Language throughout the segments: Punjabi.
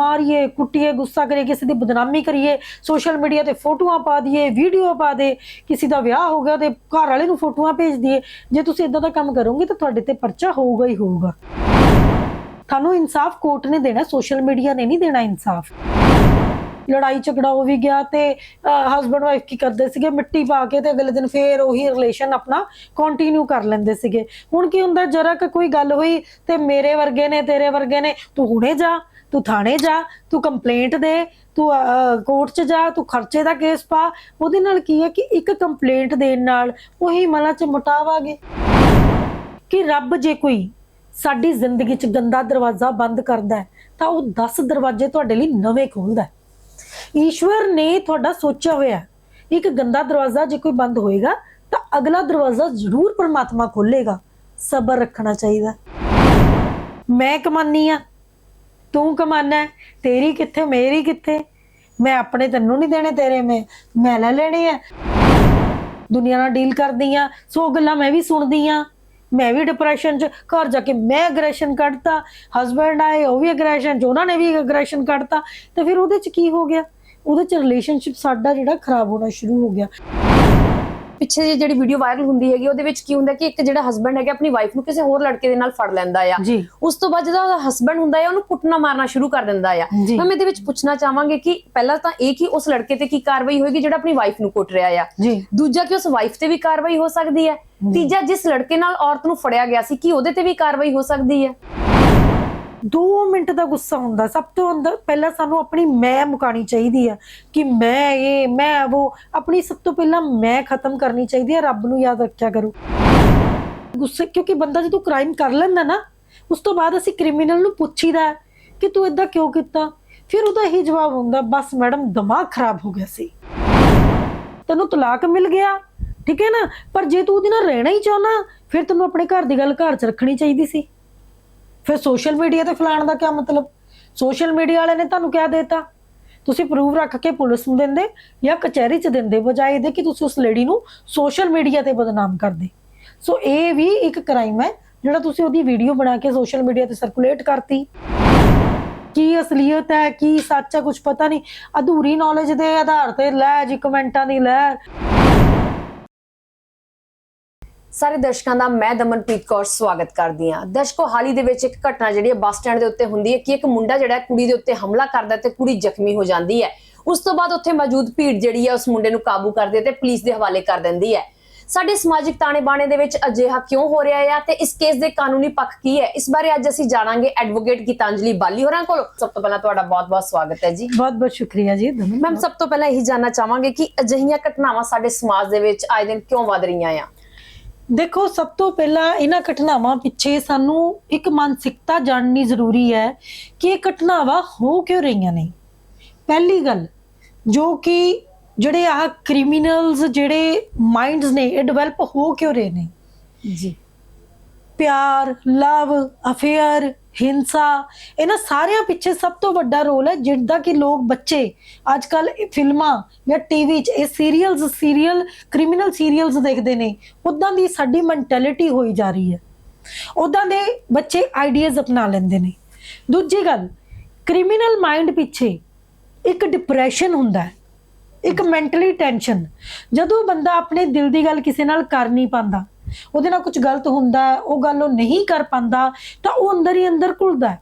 ਮਾਰੀਏ, ਕੁੱਟੀਏ, ਗੁੱਸਾ ਕਰੀਏ, ਕਿਸੇ ਦੀ ਬਦਨਾਮੀ ਕਰੀਏ ਸੋਸ਼ਲ ਮੀਡੀਆ ਤੇ ਫੋਟੋਆਂ ਪਾ ਦਈਏ ਵੀਡੀਓ ਪਾ ਦੇ, ਕਿਸੇ ਦਾ ਵਿਆਹ ਹੋ ਗਿਆ ਤੇ ਘਰ ਵਾਲੇ ਨੂੰ ਫੋਟੋਆਂ ਭੇਜ ਦਈਏ। ਜੇ ਤੁਸੀਂ ਇਦਾਂ ਦਾ ਕੰਮ ਕਰੋਗੇ ਤਾਂ ਤੁਹਾਡੇ ਤੇ ਪਰਚਾ ਹੋਊਗਾ ਹੀ ਹੋਊਗਾ। ਤੁਹਾਨੂੰ ਇਨਸਾਫ ਕੋਰਟ ਨੇ ਦੇਣਾ ਸੋਸ਼ਲ ਮੀਡੀਆ ਨੇ ਨਹੀਂ ਦੇਣਾ ਇਨਸਾਫ। ਲੜਾਈ ਝਗੜਾ ਹੋ ਵੀ ਗਿਆ ਤੇ ਹਸਬੰਡ ਵਾਈਫ ਕੀ ਕਰਦੇ ਸੀਗੇ? ਮਿੱਟੀ ਪਾ ਕੇ ਤੇ ਅਗਲੇ ਦਿਨ ਫੇਰ ਉਹੀ ਰਿਲੇਸ਼ਨ ਆਪਣਾ ਕੰਟੀਨਿਊ ਕਰ ਲੈਂਦੇ ਸੀਗੇ। ਹੁਣ ਕੀ ਹੁੰਦਾ, ਜਰਾ ਕੋਈ ਗੱਲ ਹੋਈ ਤੇ ਮੇਰੇ ਵਰਗੇ ਨੇ, ਤੇਰੇ ਵਰਗੇ ਨੇ, ਤੂੰ ਹੁਣੇ ਜਾ। ਤੂੰ ਥਾਣੇ ਜਾ, ਤੂੰ ਕੰਪਲੇਂਟ ਦੇ, ਤੂੰ ਕੋਰਟ 'ਚ ਜਾ, ਤੂੰ ਖਰਚੇ ਦਾ ਕੇਸ ਪਾ। ਉਹਦੇ ਨਾਲ ਕੀ ਹੈ ਕਿ ਇੱਕ ਕੰਪਲੇਂਟ ਦੇਣ ਨਾਲ ਉਹੀ ਮਨਾਂ 'ਚ ਮਟਾਵਾਗੇ। ਕਿ ਰੱਬ ਜੇ ਕੋਈ ਸਾਡੀ ਜ਼ਿੰਦਗੀ 'ਚ ਗੰਦਾ ਦਰਵਾਜ਼ਾ ਬੰਦ ਕਰਦਾ ਤਾਂ ਉਹ 10 ਦਰਵਾਜ਼ੇ ਤੁਹਾਡੇ ਲਈ ਨਵੇਂ ਖੋਲਦਾ ਈਸ਼ਵਰ ਨੇ ਤੁਹਾਡਾ ਸੋਚਿਆ ਹੋਇਆ ਇੱਕ ਗੰਦਾ ਦਰਵਾਜ਼ਾ ਜੇ ਕੋਈ ਬੰਦ ਹੋਏਗਾ, ਤਾਂ ਅਗਲਾ ਦਰਵਾਜ਼ਾ ਜ਼ਰੂਰ ਪਰਮਾਤਮਾ ਖੋਲੇਗਾ। ਸਬਰ ਰੱਖਣਾ ਚਾਹੀਦਾ ਮੈਂ ਕਮਾਨੀ ਆ ਤੂੰ ਕਮਾਨਾ ਤੇਰੀ ਕਿੱਥੇ, ਮੇਰੀ ਕਿੱਥੇ? ਮੈਂ ਆਪਣੇ ਤੈਨੂੰ ਨਹੀਂ ਦੇਣੇ ਤੇਰੇ ਮੈਂ। ਮੈਂ ਲੈ ਲੈਣੇ ਆ। ਦੁਨੀਆ ਨਾਲ ਡੀਲ ਕਰਦੀ ਆ, ਸੋ ਗੱਲਾਂ ਮੈਂ ਵੀ ਸੁਣਦੀ ਆ। ਮੈਂ ਵੀ ਡਿਪਰੈਸ਼ਨ ਚ, ਘਰ ਜਾ ਕੇ ਮੈਂ ਅਗਰੈਸ਼ਨ ਕੱਢਤਾ। ਹਸਬੰਡ ਆਏ, ਉਹ ਵੀ ਅਗਰੈਸ਼ਨ ਚ, ਉਹਨਾਂ ਨੇ ਵੀ ਅਗਰੈਸ਼ਨ ਕੱਢਤਾ। ਤੇ ਫਿਰ ਉਹਦੇ ਚ ਕੀ ਹੋ ਗਿਆ? ਉਹਦੇ ਚ ਰਿਲੇਸ਼ਨਸ਼ਿਪ ਸਾਡਾ ਜਿਹੜਾ ਖਰਾਬ ਹੋਣਾ ਸ਼ੁਰੂ ਹੋ ਗਿਆ। ਪਿੱਛੇ ਜਿਹੀ ਜਿਹੜੀ ਵੀਡੀਓ ਵਾਇਰਲ ਹੁੰਦੀ ਹੈਗੀ ਉਹਦੇ ਵਿੱਚ ਕੀ ਹੁੰਦਾ ਕਿ ਇੱਕ ਜਿਹੜਾ ਹਸਬੰਡ ਹੈਗਾ ਆਪਣੀ ਵਾਈਫ ਨੂੰ ਕਿਸੇ ਹੋਰ ਲੜਕੇ ਦੇ ਨਾਲ ਫੜ ਲੈਂਦਾ ਆ। ਉਸ ਤੋਂ ਬਾਅਦ ਜਦੋਂ ਉਹਦਾ ਹਸਬੰਡ ਹੁੰਦਾ ਹੈ ਉਹਨੂੰ ਕੁੱਟਣਾ ਮਾਰਨਾ ਸ਼ੁਰੂ ਕਰ ਦਿੰਦਾ ਆ। ਮੈਂ ਇਹਦੇ ਵਿੱਚ ਪੁੱਛਣਾ ਚਾਹਾਂਗੇ ਕਿ ਪਹਿਲਾਂ ਤਾਂ ਇਹ ਕਿ ਉਸ ਲੜਕੇ ਤੇ ਕੀ ਕਾਰਵਾਈ ਹੋਏਗੀ ਜਿਹੜਾ ਆਪਣੀ ਵਾਈਫ ਨੂੰ ਕੁੱਟ ਰਿਹਾ ਆ। ਦੂਜਾ ਕਿ ਉਸ ਵਾਈਫ ਤੇ ਵੀ ਕਾਰਵਾਈ ਹੋ ਸਕਦੀ ਹੈ ਤੀਜਾ ਜਿਸ ਲੜਕੇ ਨਾਲ ਔਰਤ ਨੂੰ ਫੜਿਆ ਗਿਆ ਸੀ ਕੀ ਉਹਦੇ ਤੇ ਵੀ ਕਾਰਵਾਈ ਹੋ ਸਕਦੀ ਹੈ 2 ਮਿੰਟ ਦਾ ਗੁੱਸਾ ਹੁੰਦਾ, ਸਭ ਤੋਂ ਅੰਦਰ ਪਹਿਲਾਂ ਸਾਨੂੰ ਆਪਣੀ ਮੈਂ ਮੁਕਾਣੀ ਚਾਹੀਦੀ ਹੈ ਕਿ ਮੈਂ ਇਹ, ਮੈਂ ਉਹ, ਆਪਣੀ ਸਭ ਤੋਂ ਪਹਿਲਾਂ ਮੈਂ ਖਤਮ ਕਰਨੀ ਚਾਹੀਦੀ ਆ, ਰੱਬ ਨੂੰ ਯਾਦ ਰੱਖਿਆ ਕਰੋ। ਗੁੱਸੇ, ਕਿਉਂਕਿ ਬੰਦਾ ਜਦੋਂ ਕ੍ਰਾਈਮ ਕਰ ਲੈਂਦਾ ਨਾ, ਉਸ ਤੋਂ ਬਾਅਦ ਅਸੀਂ ਕ੍ਰਿਮੀਨਲ ਨੂੰ ਪੁੱਛੀਦਾ ਹੈ ਕਿ ਤੂੰ ਇਦਾਂ ਕਿਉਂ ਕੀਤਾ? ਫਿਰ ਉਹਦਾ ਇਹੀ ਜਵਾਬ ਹੁੰਦਾ, ਬਸ ਮੈਡਮ, ਦਿਮਾਗ ਖਰਾਬ ਹੋ ਗਿਆ ਸੀ। ਤੈਨੂੰ ਤਲਾਕ ਮਿਲ ਗਿਆ, ਠੀਕ ਹੈ ਨਾ? ਪਰ ਜੇ ਤੂੰ ਉਹਦੇ ਨਾਲ ਰਹਿਣਾ ਹੀ ਚਾਹੁੰਦਾ, ਫਿਰ ਤੈਨੂੰ ਆਪਣੇ ਘਰ ਦੀ ਗੱਲ ਘਰ 'ਚ ਰੱਖਣੀ ਚਾਹੀਦੀ ਸੀ। ਫਿਰ ਸੋਸ਼ਲ ਮੀਡੀਆ ਤੇ ਫਲਾਣ ਦਾ ਕੀ ਮਤਲਬ? ਸੋਸ਼ਲ ਮੀਡੀਆ ਵਾਲੇ ਨੇ ਤੁਹਾਨੂੰ ਕਿਆ ਦੇਤਾ? ਤੁਸੀਂ ਪ੍ਰੂਫ ਰੱਖ ਕੇ ਪੁਲਿਸ ਨੂੰ ਦਿੰਦੇ ਜਾਂ ਕਚਹਿਰੀ 'ਚ ਦਿੰਦੇ ਬਜਾਏ ਇਹਦੇ ਕਿ ਤੁਸੀਂ ਉਸ ਲੇਡੀ ਨੂੰ ਸੋਸ਼ਲ ਮੀਡੀਆ ਤੇ ਬਦਨਾਮ ਕਰਦੇ। ਸੋ ਇਹ ਵੀ ਇੱਕ ਕ੍ਰਾਈਮ ਹੈ ਜਿਹੜਾ ਤੁਸੀਂ ਉਹਦੀ ਵੀਡੀਓ ਬਣਾ ਕੇ ਸੋਸ਼ਲ ਮੀਡੀਆ ਤੇ ਸਰਕੂਲੇਟ ਕਰਤੀ। ਕੀ ਅਸਲੀਅਤ ਹੈ, ਕੀ ਸੱਚ ਹੈ ਕੁਝ ਪਤਾ ਨਹੀਂ। ਅਧੂਰੀ ਨੌਲੇਜ ਦੇ ਆਧਾਰ ਤੇ ਲੈ ਜੀ ਕਮੈਂਟਾਂ ਦੀ ਲੈ। ਸਾਰੇ ਦਰਸ਼ਕਾਂ ਦਾ ਮੈਂ ਦਮਨਪ੍ਰੀਤ ਕੌਰ ਸਵਾਗਤ ਕਰਦੀ ਹਾਂ। ਦਰਸ਼ਕੋ ਹਾਲ ਦੇ ਵਿੱਚ ਇੱਕ ਘਟਨਾ ਜਿਹੜੀ ਹੈ ਬੱਸ ਸਟੈਂਡ ਦੇ ਉੱਤੇ ਹੁੰਦੀ ਹੈ ਕਿ ਇੱਕ ਮੁੰਡਾ ਜਿਹੜਾ ਕੁੜੀ ਦੇ ਉੱਤੇ ਹਮਲਾ ਕਰਦਾ ਹੈ ਤੇ ਕੁੜੀ ਜ਼ਖਮੀ ਹੋ ਜਾਂਦੀ ਹੈ। ਉਸ ਤੋਂ ਬਾਅਦ ਉੱਥੇ ਮੌਜੂਦ ਭੀੜ ਜਿਹੜੀ ਹੈ ਉਸ ਮੁੰਡੇ ਨੂੰ ਕਾਬੂ ਕਰਦੀ ਤੇ ਪੁਲਿਸ ਦੇ ਹਵਾਲੇ ਕਰ ਦਿੰਦੀ ਹੈ। ਸਾਡੇ ਸਮਾਜਿਕ ਤਾਣੇ ਬਾਣੇ ਦੇ ਵਿੱਚ ਅਜਿਹਾ ਕਿਉਂ ਹੋ ਰਿਹਾ ਹੈ ਤੇ ਇਸ ਕੇਸ ਦੇ ਕਾਨੂੰਨੀ ਪੱਖ ਕੀ ਹੈ? ਇਸ ਬਾਰੇ ਅੱਜ ਅਸੀਂ ਜਾਣਾਂਗੇ ਐਡਵੋਕੇਟ ਗੀਤਾਂਜਲੀ ਬਾਲੀ ਹੋਰਾਂ ਕੋਲ। ਸਭ ਤੋਂ ਪਹਿਲਾਂ ਤੁਹਾਡਾ ਬਹੁਤ-ਬਹੁਤ ਸਵਾਗਤ ਹੈ ਜੀ। ਬਹੁਤ ਬਹੁਤ ਸ਼ੁਕਰੀਆ ਜੀ ਮੈਮ ਸਭ ਤੋਂ ਪਹਿਲਾਂ ਇਹੀ ਜਾਨਣਾ ਚਾਹਾਂਗੇ ਕਿ ਅਜਿਹੀਆਂ ਘਟਨਾਵਾਂ ਸਾਡੇ ਸਮਾਜ ਦੇ ਵਿੱਚ ਆਏ ਦਿਨ ਕਿਉਂ ਵਧ ਰਹੀਆਂ ਆ? ਦੇਖੋ ਸਭ ਤੋਂ ਪਹਿਲਾਂ ਇਹਨਾਂ ਘਟਨਾਵਾਂ ਪਿੱਛੇ ਸਾਨੂੰ ਇੱਕ ਮਾਨਸਿਕਤਾ ਜਾਣਨੀ ਜ਼ਰੂਰੀ ਹੈ ਕਿ ਇਹ ਘਟਨਾਵਾਂ ਹੋ ਕਿਉਂ ਰਹੀਆਂ ਨੇ। ਪਹਿਲੀ ਗੱਲ ਜੋ ਕਿ ਜਿਹੜੇ ਆਹ ਕ੍ਰਿਮੀਨਲਸ ਜਿਹੜੇ ਮਾਈਂਡਸ ਨੇ ਇਹ ਡਿਵੈਲਪ ਹੋ ਕਿਉਂ ਰਹੇ ਨੇ? ਜੀ। ਪਿਆਰ ਲਵ ਅਫੇਅਰ ਹਿੰਸਾ, ਇਹਨਾਂ ਸਾਰਿਆਂ ਪਿੱਛੇ ਸਭ ਤੋਂ ਵੱਡਾ ਰੋਲ ਹੈ ਜਿਹੜਾ ਕਿ ਲੋਕ ਬੱਚੇ ਅੱਜ ਕੱਲ ਫਿਲਮਾਂ ਜਾਂ ਟੀਵੀ 'ਚ ਇਹ ਸੀਰੀਅਲਸ ਸੀਰੀਅਲ ਕ੍ਰਿਮੀਨਲ ਸੀਰੀਅਲਸ ਦੇਖਦੇ ਨੇ, ਉਦਾਂ ਦੀ ਸਾਡੀ ਮੈਂਟੈਲਿਟੀ ਹੋਈ ਜਾ ਰਹੀ ਹੈ। ਉਦਾਂ ਦੇ ਬੱਚੇ ਆਈਡੀਆਜ਼ ਅਪਣਾ ਲੈਂਦੇ ਨੇ। ਦੂਜੀ ਗੱਲ ਕ੍ਰਿਮੀਨਲ ਮਾਈਂਡ ਪਿੱਛੇ ਇੱਕ ਡਿਪਰੈਸ਼ਨ ਹੁੰਦਾ ਹੈ, ਇੱਕ ਮੈਂਟਲੀ ਟੈਨਸ਼ਨ ਜਦੋਂ ਬੰਦਾ ਆਪਣੇ ਦਿਲ ਦੀ ਗੱਲ ਕਿਸੇ ਨਾਲ ਕਰ ਨਹੀਂ ਪਾਉਂਦਾ ਉਹਦੇ ਨਾਲ ਕੁਝ ਗਲਤ ਹੁੰਦਾ, ਉਹ ਗੱਲ ਉਹ ਨਹੀਂ ਕਰ ਪਾਉਂਦਾ, ਤਾਂ ਉਹ ਅੰਦਰ ਹੀ ਅੰਦਰ ਘੁਲਦਾ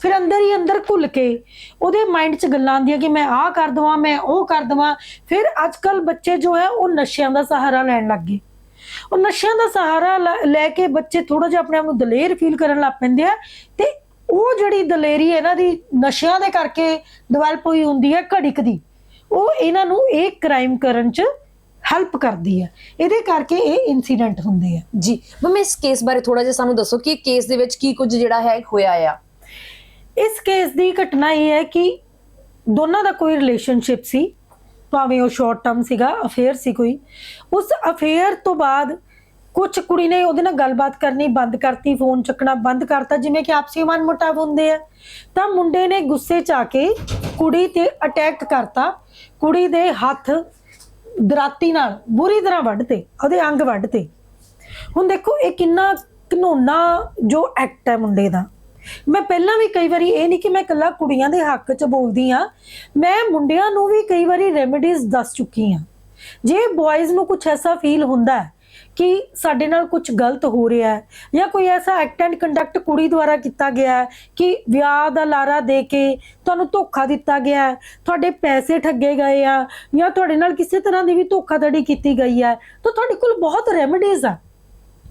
ਫਿਰ ਅੰਦਰ ਹੀ ਅੰਦਰ ਘੁਲ ਕੇ ਉਹਦੇ ਮਾਈਂਡ 'ਚ ਗੱਲਾਂ ਆਉਂਦੀਆਂ ਕਿ ਮੈਂ ਆਹ ਕਰ ਦਵਾਂ, ਮੈਂ ਉਹ ਕਰ ਦਵਾਂ। ਫਿਰ ਅੱਜ ਬੱਚੇ ਜੋ ਹੈ, ਉਹ ਨਸ਼ਿਆਂ ਦਾ ਸਹਾਰਾ ਲੈਣ ਲੱਗ ਗਏ। ਉਹ ਨਸ਼ਿਆਂ ਦਾ ਸਹਾਰਾ ਲੈ ਕੇ ਬੱਚੇ ਥੋੜਾ ਜਿਹਾ ਆਪਣੇ ਆਪ ਨੂੰ ਦਲੇਰ ਫੀਲ ਕਰਨ ਲੱਗ ਪੈਂਦੇ ਆ ਤੇ ਉਹ ਜਿਹੜੀ ਦਲੇਰੀ ਇਹਨਾਂ ਦੀ ਨਸ਼ਿਆਂ ਦੇ ਕਰਕੇ ਡਿਵੈਲਪ ਹੋਈ ਹੁੰਦੀ ਹੈ ਘੜੀਕ ਦੀ, ਉਹ ਇਹਨਾਂ ਨੂੰ ਇਹ ਕ੍ਰਾਈਮ ਕਰਨ 'ਚ ਹੈਲਪ ਕਰਦੀ ਹੈ। ਇਹਦੇ ਕਰਕੇ ਇਹ ਇਨਸੀਡੈਂਟ ਹੁੰਦੇ ਆ। ਜੀ। ਮੈਮ ਇਸ ਕੇਸ ਬਾਰੇ ਥੋੜਾ ਜਿਹਾ ਸਾਨੂੰ ਦੱਸੋ ਕਿ ਇਹ ਕੇਸ ਦੇ ਵਿੱਚ ਕੀ ਕੁਝ ਜਿਹੜਾ ਹੈ ਹੋਇਆ ਆ। ਇਸ ਕੇਸ ਦੀ ਘਟਨਾ ਇਹ ਹੈ ਕਿ ਦੋਨਾਂ ਦਾ ਕੋਈ ਰਿਲੇਸ਼ਨਸ਼ਿਪ ਸੀ। ਭਾਵੇਂ ਉਹ ਸ਼ਾਰਟ ਟਰਮ ਸੀਗਾ ਅਫੇਅਰ ਸੀ ਕੋਈ। ਉਸ ਅਫੇਅਰ ਤੋਂ ਬਾਅਦ ਕੁਝ ਕੁੜੀ ਨੇ ਉਹਦੇ ਨਾਲ ਗੱਲਬਾਤ ਕਰਨੀ ਬੰਦ ਕਰਤੀ ਫੋਨ ਚੱਕਣਾ ਬੰਦ ਕਰਤਾ ਜਿਵੇਂ ਕਿ ਆਪਸੀ ਮਨਮੁਟਾਵ ਹੁੰਦੇ ਆ। ਤਾਂ ਮੁੰਡੇ ਨੇ ਗੁੱਸੇ 'ਚ ਆ ਕੇ ਕੁੜੀ ਤੇ ਅਟੈਕ ਕਰਤਾ। ਕੁੜੀ ਦੇ ਹੱਥ ਦਰਾਤੀ ਨਾਲ ਬੁਰੀ ਤਰ੍ਹਾਂ ਵੱਢਤੇ, ਉਹਦੇ ਅੰਗ ਵੱਢਤੇ। ਹੁਣ ਦੇਖੋ, ਇਹ ਕਿੰਨਾ ਘਨੋਨਾ ਜੋ ਐਕਟ ਹੈ ਮੁੰਡੇ ਦਾ। ਮੈਂ ਪਹਿਲਾਂ ਵੀ ਕਈ ਵਾਰੀ ਇਹ ਨਹੀਂ ਕਿ ਮੈਂ ਇਕੱਲਾ ਕੁੜੀਆਂ ਦੇ ਹੱਕ 'ਚ ਬੋਲਦੀ ਆ ਮੈਂ ਮੁੰਡਿਆਂ ਨੂੰ ਵੀ ਕਈ ਵਾਰੀ ਰੈਮੇਡੀਜ਼ ਦੱਸ ਚੁੱਕੀ ਆ ਜੇ ਬॉयਜ਼ ਨੂੰ ਕੁਝ ਐਸਾ ਫੀਲ ਹੁੰਦਾ ਹੈ ਕਿ ਸਾਡੇ ਨਾਲ ਕੁਝ ਗਲਤ ਹੋ ਰਿਹਾ ਹੈ ਜਾਂ ਕੋਈ ਐਸਾ ਐਕਟ ਐਂਡ ਕੰਡਕਟ ਕੁੜੀ ਦੁਆਰਾ ਕੀਤਾ ਗਿਆ ਹੈ ਕਿ ਵਿਆਹ ਦਾ ਲਾਰਾ ਦੇ ਕੇ ਤੁਹਾਨੂੰ ਧੋਖਾ ਦਿੱਤਾ ਗਿਆ ਹੈ, ਤੁਹਾਡੇ ਪੈਸੇ ਠੱਗੇ ਗਏ ਆ ਜਾਂ ਤੁਹਾਡੇ ਨਾਲ ਕਿਸੇ ਤਰ੍ਹਾਂ ਦੀ ਵੀ ਧੋਖਾਧੜੀ ਕੀਤੀ ਗਈ ਹੈ, ਤਾਂ ਤੁਹਾਡੇ ਕੋਲ ਬਹੁਤ ਰੈਮਡੀਜ਼ ਆ।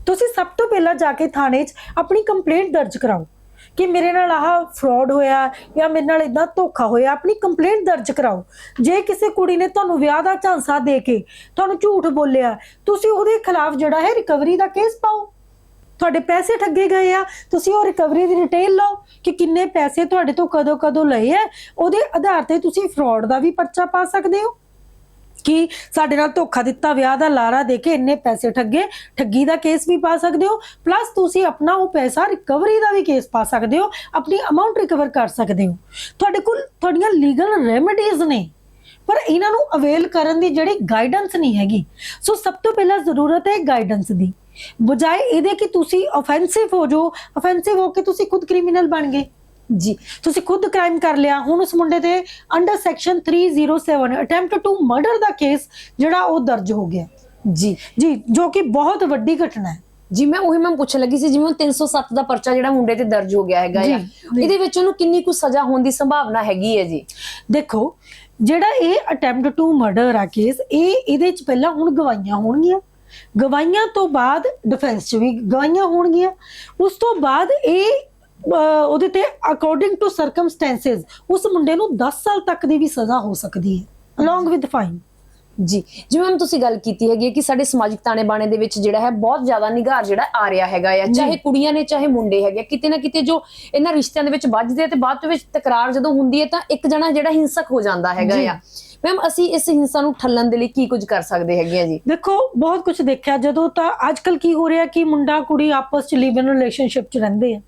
ਤੁਸੀਂ ਸਭ ਤੋਂ ਪਹਿਲਾਂ ਜਾ ਕੇ ਥਾਣੇ 'ਚ ਆਪਣੀ ਕੰਪਲੇਂਟ ਦਰਜ ਕਰਾਓ। ਕਿ ਮੇਰੇ ਨਾਲ ਆਹ ਫਰਾਡ ਹੋਇਆ ਜਾਂ ਮੇਰੇ ਨਾਲ ਇਦਾਂ ਧੋਖਾ ਹੋਇਆ, ਆਪਣੀ ਕੰਪਲੇਂਟ ਦਰਜ ਕਰਾਓ। ਜੇ ਕਿਸੇ ਕੁੜੀ ਨੇ ਤੁਹਾਨੂੰ ਵਿਆਹ ਦਾ ਝਾਂਸਾ ਦੇ ਕੇ ਤੁਹਾਨੂੰ ਝੂਠ ਬੋਲਿਆ, ਤੁਸੀਂ ਉਹਦੇ ਖਿਲਾਫ ਜਿਹੜਾ ਹੈ ਰਿਕਵਰੀ ਦਾ ਕੇਸ ਪਾਓ। ਤੁਹਾਡੇ ਪੈਸੇ ਠੱਗੇ ਗਏ ਆ, ਤੁਸੀਂ ਉਹ ਰਿਕਵਰੀ ਦੀ ਡਿਟੇਲ ਲਓ ਕਿ ਕਿੰਨੇ ਪੈਸੇ ਤੁਹਾਡੇ ਤੋਂ ਕਦੋਂ ਕਦੋਂ ਲਏ ਆ। ਉਹਦੇ ਆਧਾਰ ਤੇ ਤੁਸੀਂ ਫਰਾਡ ਦਾ ਵੀ ਪਰਚਾ ਪਾ ਸਕਦੇ ਹੋ। ਕਿ ਸਾਡੇ ਨਾਲ ਧੋਖਾ ਦਿੱਤਾ ਵਿਆਹ ਦਾ ਲਾਰਾ ਦੇ ਕੇ ਇੰਨੇ ਪੈਸੇ ਠੱਗੇ, ਠੱਗੀ ਦਾ ਕੇਸ ਵੀ ਪਾ ਸਕਦੇ ਹੋ ਪਲੱਸ ਤੁਸੀਂ ਆਪਣਾ ਉਹ ਪੈਸਾ ਰਿਕਵਰੀ ਦਾ ਵੀ ਕੇਸ ਪਾ ਸਕਦੇ ਹੋ, ਆਪਣੀ ਅਮਾਉਂਟ ਰਿਕਵਰ ਕਰ ਸਕਦੇ ਹੋ। ਤੁਹਾਡੇ ਕੋਲ ਤੁਹਾਡੀਆਂ ਲੀਗਲ ਰੈਮੇਡੀਜ਼ ਨੇ, ਪਰ ਇਹਨਾਂ ਨੂੰ ਅਵੇਲ ਕਰਨ ਦੀ ਜਿਹੜੀ ਗਾਈਡੈਂਸ ਨਹੀਂ ਹੈਗੀ। ਸੋ ਸਭ ਤੋਂ ਪਹਿਲਾਂ ਜ਼ਰੂਰਤ ਹੈ ਗਾਈਡੈਂਸ ਦੀ। ਬਜਾਏ ਇਹਦੇ ਕਿ ਤੁਸੀਂ ਆਫੈਂਸਿਵ ਹੋ ਜੋ ਆਫੈਂਸਿਵ ਹੋ ਕੇ ਤੁਸੀਂ ਖੁਦ ਕ੍ਰਿਮੀਨਲ ਬਣ ਗਏ। ਜੀ ਤੁਸੀਂ ਖੁਦ ਕ੍ਰਾਈਮ ਕਰ ਲਿਆ। ਹੁਣ ਉਸ ਮੁੰਡੇ ਤੇ under section 307 attempt to murder the case ਜਿਹੜਾ ਉਹ ਦਰਜ ਹੋ ਗਿਆ। ਜੀ ਜੀ ਜੋ ਕਿ ਬਹੁਤ ਵੱਡੀ ਘਟਨਾ ਹੈ। ਜੀ ਮੈਂ ਉਹੀ ਮੈਂ ਪੁੱਛਣ ਲੱਗੀ ਸੀ ਜਿਵੇਂ ਉਹ 307 ਦਾ ਪਰਚਾ ਜਿਹੜਾ ਮੁੰਡੇ ਤੇ ਦਰਜ ਹੋ ਗਿਆ ਹੈਗਾ ਜੀ। ਇਹਦੇ ਵਿੱਚ ਉਹਨੂੰ ਕਿੰਨੀ ਕੁ ਸਜ਼ਾ ਹੋਣ ਦੀ ਸੰਭਾਵਨਾ ਹੈਗੀ ਹੈ ਜੀ? ਦੇਖੋ ਜਿਹੜਾ ਇਹ ਅਟੈਂਪਟ ਟੂ ਮਰਡਰ ਆ ਕੇਸ ਇਹ ਇਹਦੇ ਚ ਪਹਿਲਾਂ ਹੁਣ ਗਵਾਹੀਆਂ ਹੋਣਗੀਆਂ। ਗਵਾਹੀਆਂ ਤੋਂ ਬਾਅਦ ਡਿਫੈਂਸ ਚ ਵੀ ਗਵਾਹੀਆਂ ਹੋਣਗੀਆਂ। ਉਸ ਤੋਂ ਬਾਅਦ ਇਹ ਉਹਦੇ ਤੇ ਅਕੋਰਡਿੰਗ ਟੂ ਸਰਕਮਸਟੈਂਸਸ ਉਸ ਮੁੰਡੇ ਨੂੰ 10 ਸਾਲ ਤੱਕ ਦੀ ਵੀ ਸਜ਼ਾ ਹੋ ਸਕਦੀ ਹੈ ਅਲੋਂਗ ਵਿਦ ਫਾਈਨ ਜੀ ਜਿਵੇਂ ਹੁਣ ਤੁਸੀਂ ਗੱਲ ਕੀਤੀ ਹੈਗੀ ਕਿ ਸਾਡੇ ਸਮਾਜਿਕ ਤਾਣੇ ਬਾਣੇ ਦੇ ਵਿੱਚ ਜਿਹੜਾ ਹੈ ਬਹੁਤ ਜ਼ਿਆਦਾ ਨਿਗਾਰ ਜਿਹੜਾ ਆ ਰਿਹਾ ਹੈਗਾ ਆ ਚਾਹੇ ਕੁੜੀਆਂ ਨੇ ਚਾਹੇ ਮੁੰਡੇ ਹੈਗੇ ਕਿਤੇ ਨਾ ਕਿਤੇ ਜੋ ਇਹਨਾਂ ਰਿਸ਼ਤਿਆਂ ਦੇ ਵਿੱਚ ਵੱਜਦੇ ਆ ਤੇ ਬਾਅਦ ਵਿੱਚ ਤਕਰਾਰ ਜਦੋਂ ਹੁੰਦੀ ਹੈ ਤਾਂ ਇੱਕ ਜਣਾ ਜਿਹੜਾ ਹਿੰਸਕ ਹੋ ਜਾਂਦਾ ਹੈਗਾ। ਆ। ਮੈਮ ਅਸੀਂ ਇਸ ਹਿੰਸਾ ਨੂੰ ਠੱਲਣ ਦੇ ਲਈ ਕੀ ਕੁਝ ਕਰ ਸਕਦੇ ਹੈਗੇ ਆ ਜੀ? ਦੇਖੋ ਬਹੁਤ ਕੁਝ ਦੇਖਿਆ ਜਦੋਂ ਤਾਂ ਅੱਜਕੱਲ ਕੀ ਹੋ ਰਿਹਾ ਕਿ ਮੁੰਡਾ ਕੁੜੀ ਆਪਸ ਚ ਲਿਵ ਇਨ ਰਿਲੇਸ਼ਨਸ਼ਿਪ ਚ ਰਹਿੰਦੇ ਆ।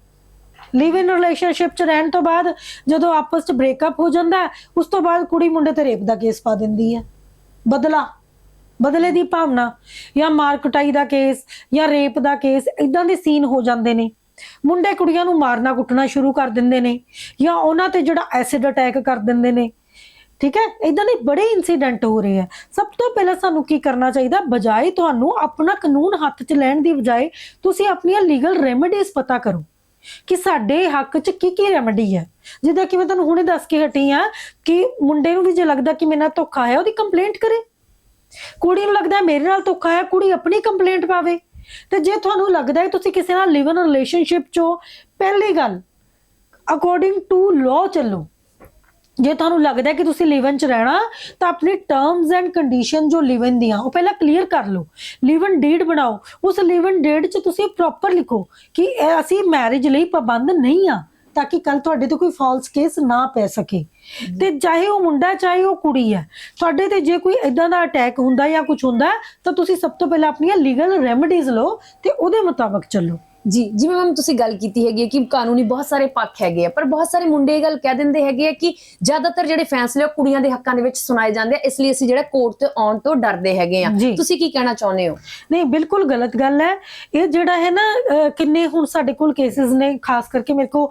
ਲਿਵ ਇਨ ਰਿਲੇਸ਼ਨਸ਼ਿਪ ਚ ਰਹਿਣ ਤੋਂ ਬਾਅਦ ਜਦੋਂ ਆਪਸ ਚ ਬ੍ਰੇਕਅਪ ਹੋ ਜਾਂਦਾ, ਉਸ ਤੋਂ ਬਾਅਦ ਕੁੜੀ ਮੁੰਡੇ ਤੇ ਰੇਪ ਦਾ ਕੇਸ ਪਾ ਦਿੰਦੀ ਹੈ। ਬਦਲਾ, ਬਦਲੇ ਦੀ ਭਾਵਨਾ ਜਾਂ ਮਾਰ ਕੁਟਾਈ ਦਾ ਕੇਸ ਜਾਂ ਰੇਪ ਦਾ ਕੇਸ ਇਦਾਂ ਦੇ ਸੀਨ ਹੋ ਜਾਂਦੇ ਨੇ। ਮੁੰਡੇ ਕੁੜੀਆਂ ਨੂੰ ਮਾਰਨਾ ਕੁੱਟਣਾ ਸ਼ੁਰੂ ਕਰ ਦਿੰਦੇ ਨੇ ਜਾਂ ਉਹਨਾਂ ਤੇ ਜਿਹੜਾ ਐਸਿਡ ਅਟੈਕ ਕਰ ਦਿੰਦੇ ਨੇ। ਠੀਕ ਹੈ? ਇਦਾਂ ਦੇ ਬੜੇ ਇਨਸੀਡੈਂਟ ਹੋ ਰਹੇ ਆ। ਸਭ ਤੋਂ ਪਹਿਲਾਂ ਸਾਨੂੰ ਕੀ ਕਰਨਾ ਚਾਹੀਦਾ? ਬਜਾਏ ਤੁਹਾਨੂੰ ਆਪਣਾ ਕਾਨੂੰਨ ਹੱਥ 'ਚ ਲੈਣ ਦੀ ਬਜਾਏ ਤੁਸੀਂ ਆਪਣੀਆਂ ਲੀਗਲ ਰੈਮੇਡੀਜ਼ ਪਤਾ ਕਰੋ। ਕਿ ਸਾਡੇ ਹੱਕ 'ਚ ਕੀ ਕੀ ਰੈਮਡੀ ਹੈ ਜਿੱਦਾਂ ਕਿ ਮੈਂ ਤੁਹਾਨੂੰ ਹੁਣੇ ਦੱਸ ਕੇ ਹਟੀ ਆ ਕਿ ਮੁੰਡੇ ਨੂੰ ਵੀ ਜੇ ਲੱਗਦਾ ਕਿ ਮੇਰੇ ਨਾਲ ਧੋਖਾ ਹੈ ਉਹਦੀ ਕੰਪਲੇਂਟ ਕਰੇ। ਕੁੜੀ ਨੂੰ ਲੱਗਦਾ ਮੇਰੇ ਨਾਲ ਧੋਖਾ ਹੈ ਕੁੜੀ ਆਪਣੀ ਕੰਪਲੇਂਟ ਪਾਵੇ। ਤੇ ਜੇ ਤੁਹਾਨੂੰ ਲੱਗਦਾ ਹੈ ਤੁਸੀਂ ਕਿਸੇ ਨਾਲ ਲਿਵ ਇਨ ਰਿਲੇਸ਼ਨਸ਼ਿਪ 'ਚੋਂ ਪਹਿਲੀ ਗੱਲ ਅਕੋਰਡਿੰਗ ਟੂ ਲਾਅ ਚੱਲੋ। ਜੇ ਤੁਹਾਨੂੰ ਲੱਗਦਾ ਕਿ ਤੁਸੀਂ ਲਿਵਨ ਚ ਰਹਿਣਾ, ਤਾਂ ਆਪਣੀ ਟਰਮਸ ਐਂਡ ਕੰਡੀਸ਼ਨ ਜੋ ਲਿਵਨ ਦੀਆਂ, ਉਹ ਪਹਿਲਾਂ ਕਲੀਅਰ ਕਰ ਲਓ। ਲਿਵਨ ਡੀਡ ਬਣਾਓ। ਉਸ ਲਿਵਨ ਡੀਡ ਚ ਤੁਸੀਂ ਪ੍ਰੋਪਰ ਲਿਖੋ ਕਿ ਇਹ ਅਸੀਂ ਮੈਰਿਜ ਲਈ ਪਾਬੰਦ ਨਹੀਂ ਆ, ਤਾਂ ਕਿ ਕੱਲ ਤੁਹਾਡੇ ਤੇ ਕੋਈ ਫਾਲਸ ਕੇਸ ਨਾ ਪੈ ਸਕੇ। ਤੇ ਚਾਹੇ ਉਹ ਮੁੰਡਾ, ਚਾਹੇ ਉਹ ਕੁੜੀ ਹੈ, ਤੁਹਾਡੇ ਤੇ ਜੇ ਕੋਈ ਇਦਾਂ ਦਾ ਅਟੈਕ ਹੁੰਦਾ ਜਾਂ ਕੁਝ ਹੁੰਦਾ, ਤਾਂ ਤੁਸੀਂ ਸਭ ਤੋਂ ਪਹਿਲਾਂ ਆਪਣੀਆਂ ਲੀਗਲ ਰੈਮੇਡੀਜ਼ ਲਓ ਤੇ ਉਹਦੇ ਮੁਤਾਬਕ ਚੱਲੋ। ਜੀ ਜਿਵੇਂ ਮੈਮ ਤੁਸੀਂ ਗੱਲ ਕੀਤੀ ਹੈਗੀ ਕਿ ਕਾਨੂੰਨੀ ਬਹੁਤ ਸਾਰੇ ਪੱਖ ਹੈਗੇ ਆ ਪਰ ਬਹੁਤ ਸਾਰੇ ਮੁੰਡੇ ਇਹ ਗੱਲ ਕਹਿ ਦਿੰਦੇ ਹੈਗੇ ਆ ਕਿ ਜ਼ਿਆਦਾਤਰ ਜਿਹੜੇ ਫੈਸਲੇ ਉਹ ਕੁੜੀਆਂ ਦੇ ਹੱਕਾਂ ਦੇ ਵਿੱਚ ਸੁਣਾਏ ਜਾਂਦੇ ਆ ਇਸ ਲਈ ਅਸੀਂ ਜਿਹੜਾ ਕੋਰਟ ਤੇ ਆਉਣ ਤੋਂ ਡਰਦੇ ਹੈਗੇ ਆ। ਤੁਸੀਂ ਕੀ ਕਹਿਣਾ ਚਾਹੁੰਦੇ ਹੋ? ਨਹੀਂ ਬਿਲਕੁਲ ਗਲਤ ਗੱਲ ਹੈ। ਇਹ ਜਿਹੜਾ ਹੈ ਨਾ ਕਿੰਨੇ ਹੁਣ ਸਾਡੇ ਕੋਲ ਕੇਸਿਸ ਨੇ ਖਾਸ ਕਰਕੇ ਮੇਰੇ ਕੋ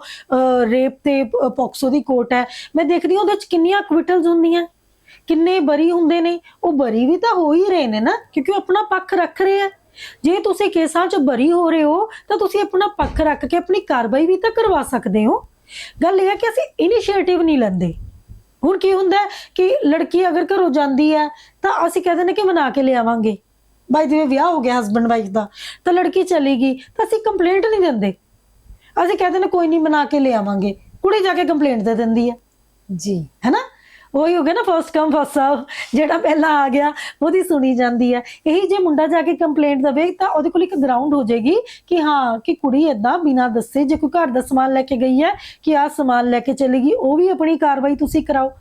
ਰੇਪ ਤੇ ਪੌਕਸੋ ਦੀ ਕੋਰਟ ਹੈ। ਮੈਂ ਦੇਖਦੀ ਹਾਂ ਉਹਦੇ ਚ ਕਿੰਨੀਆਂ ਅਕਵਿਟਲਸ ਹੁੰਦੀਆਂ। ਕਿੰਨੇ ਬਰੀ ਹੁੰਦੇ ਨੇ। ਉਹ ਬਰੀ ਵੀ ਤਾਂ ਹੋ ਹੀ ਰਹੇ ਨੇ ਨਾ ਕਿਉਂਕਿ ਉਹ ਆਪਣਾ ਪੱਖ ਰੱਖ ਰਹੇ ਆ। ਜੇ ਤੁਸੀਂ ਕੇਸਾਂ 'ਚ ਬਰੀ ਹੋ ਰਹੇ ਹੋ ਤਾਂ ਤੁਸੀਂ ਆਪਣਾ ਪੱਖ ਰੱਖ ਕੇ ਆਪਣੀ ਕਾਰਵਾਈ ਵੀ ਤਾਂ ਕਰਵਾ ਸਕਦੇ ਹੋ। ਗੱਲ ਇਹ ਹੈ ਕਿ ਅਸੀਂ ਇਨੀਸ਼ੀਏਟਿਵ ਨਹੀਂ ਲੈਂਦੇ। ਹੁਣ ਕੀ ਹੁੰਦਾ ਕਿ ਲੜਕੀ ਅਗਰ ਘਰੋਂ ਜਾਂਦੀ ਹੈ ਤਾਂ ਅਸੀਂ ਕਹਿੰਦੇ ਨੇ ਕਿ ਮਨਾ ਕੇ ਲਿਆਵਾਂਗੇ। ਬਾਈ ਜਿਵੇਂ ਵਿਆਹ ਹੋ ਗਿਆ ਹਸਬੰਡ ਵਾਈਫ ਦਾ ਤਾਂ ਲੜਕੀ ਚਲੀ ਗਈ ਤਾਂ ਅਸੀਂ ਕੰਪਲੇਂਟ ਨਹੀਂ ਦਿੰਦੇ। ਅਸੀਂ ਕਹਿੰਦੇ ਨੇ ਕੋਈ ਨਹੀਂ ਮਨਾ ਕੇ ਲਿਆਵਾਂਗੇ। ਕੁੜੀ ਜਾ ਕੇ ਕੰਪਲੇਂਟ ਦੇ ਦਿੰਦੀ ਹੈ। ਜੀ। ਹੈਨਾ ਉਹੀ ਹੋ ਗਿਆ ਨਾ ਫਸਟ ਕਮ ਫਸਟ ਸਰਵ ਜਿਹੜਾ ਪਹਿਲਾਂ ਆ ਗਿਆ, ਉਹਦੀ ਸੁਣੀ ਜਾਂਦੀ ਹੈ। ਇਹੀ ਜੇ ਮੁੰਡਾ ਜਾ ਕੇ ਕੰਪਲੇਂਟ ਦੇਵੇ, ਤਾਂ ਉਹਦੇ ਕੋਲ ਇੱਕ ਗਰਾਊਂਡ ਹੋ ਜਾਏਗੀ ਕਿ ਹਾਂ, ਕਿ ਕੁੜੀ ਏਦਾਂ ਬਿਨਾਂ ਦੱਸੇ ਜੇ ਕੋਈ ਘਰ ਦਾ ਸਮਾਨ ਲੈ ਕੇ ਗਈ ਹੈ, ਕਿ ਆਹ ਸਮਾਨ ਲੈ ਕੇ ਚਲੇਗੀ ਉਹ ਵੀ ਆਪਣੀ ਕਾਰਵਾਈ ਤੁਸੀਂ ਕਰਾਓ।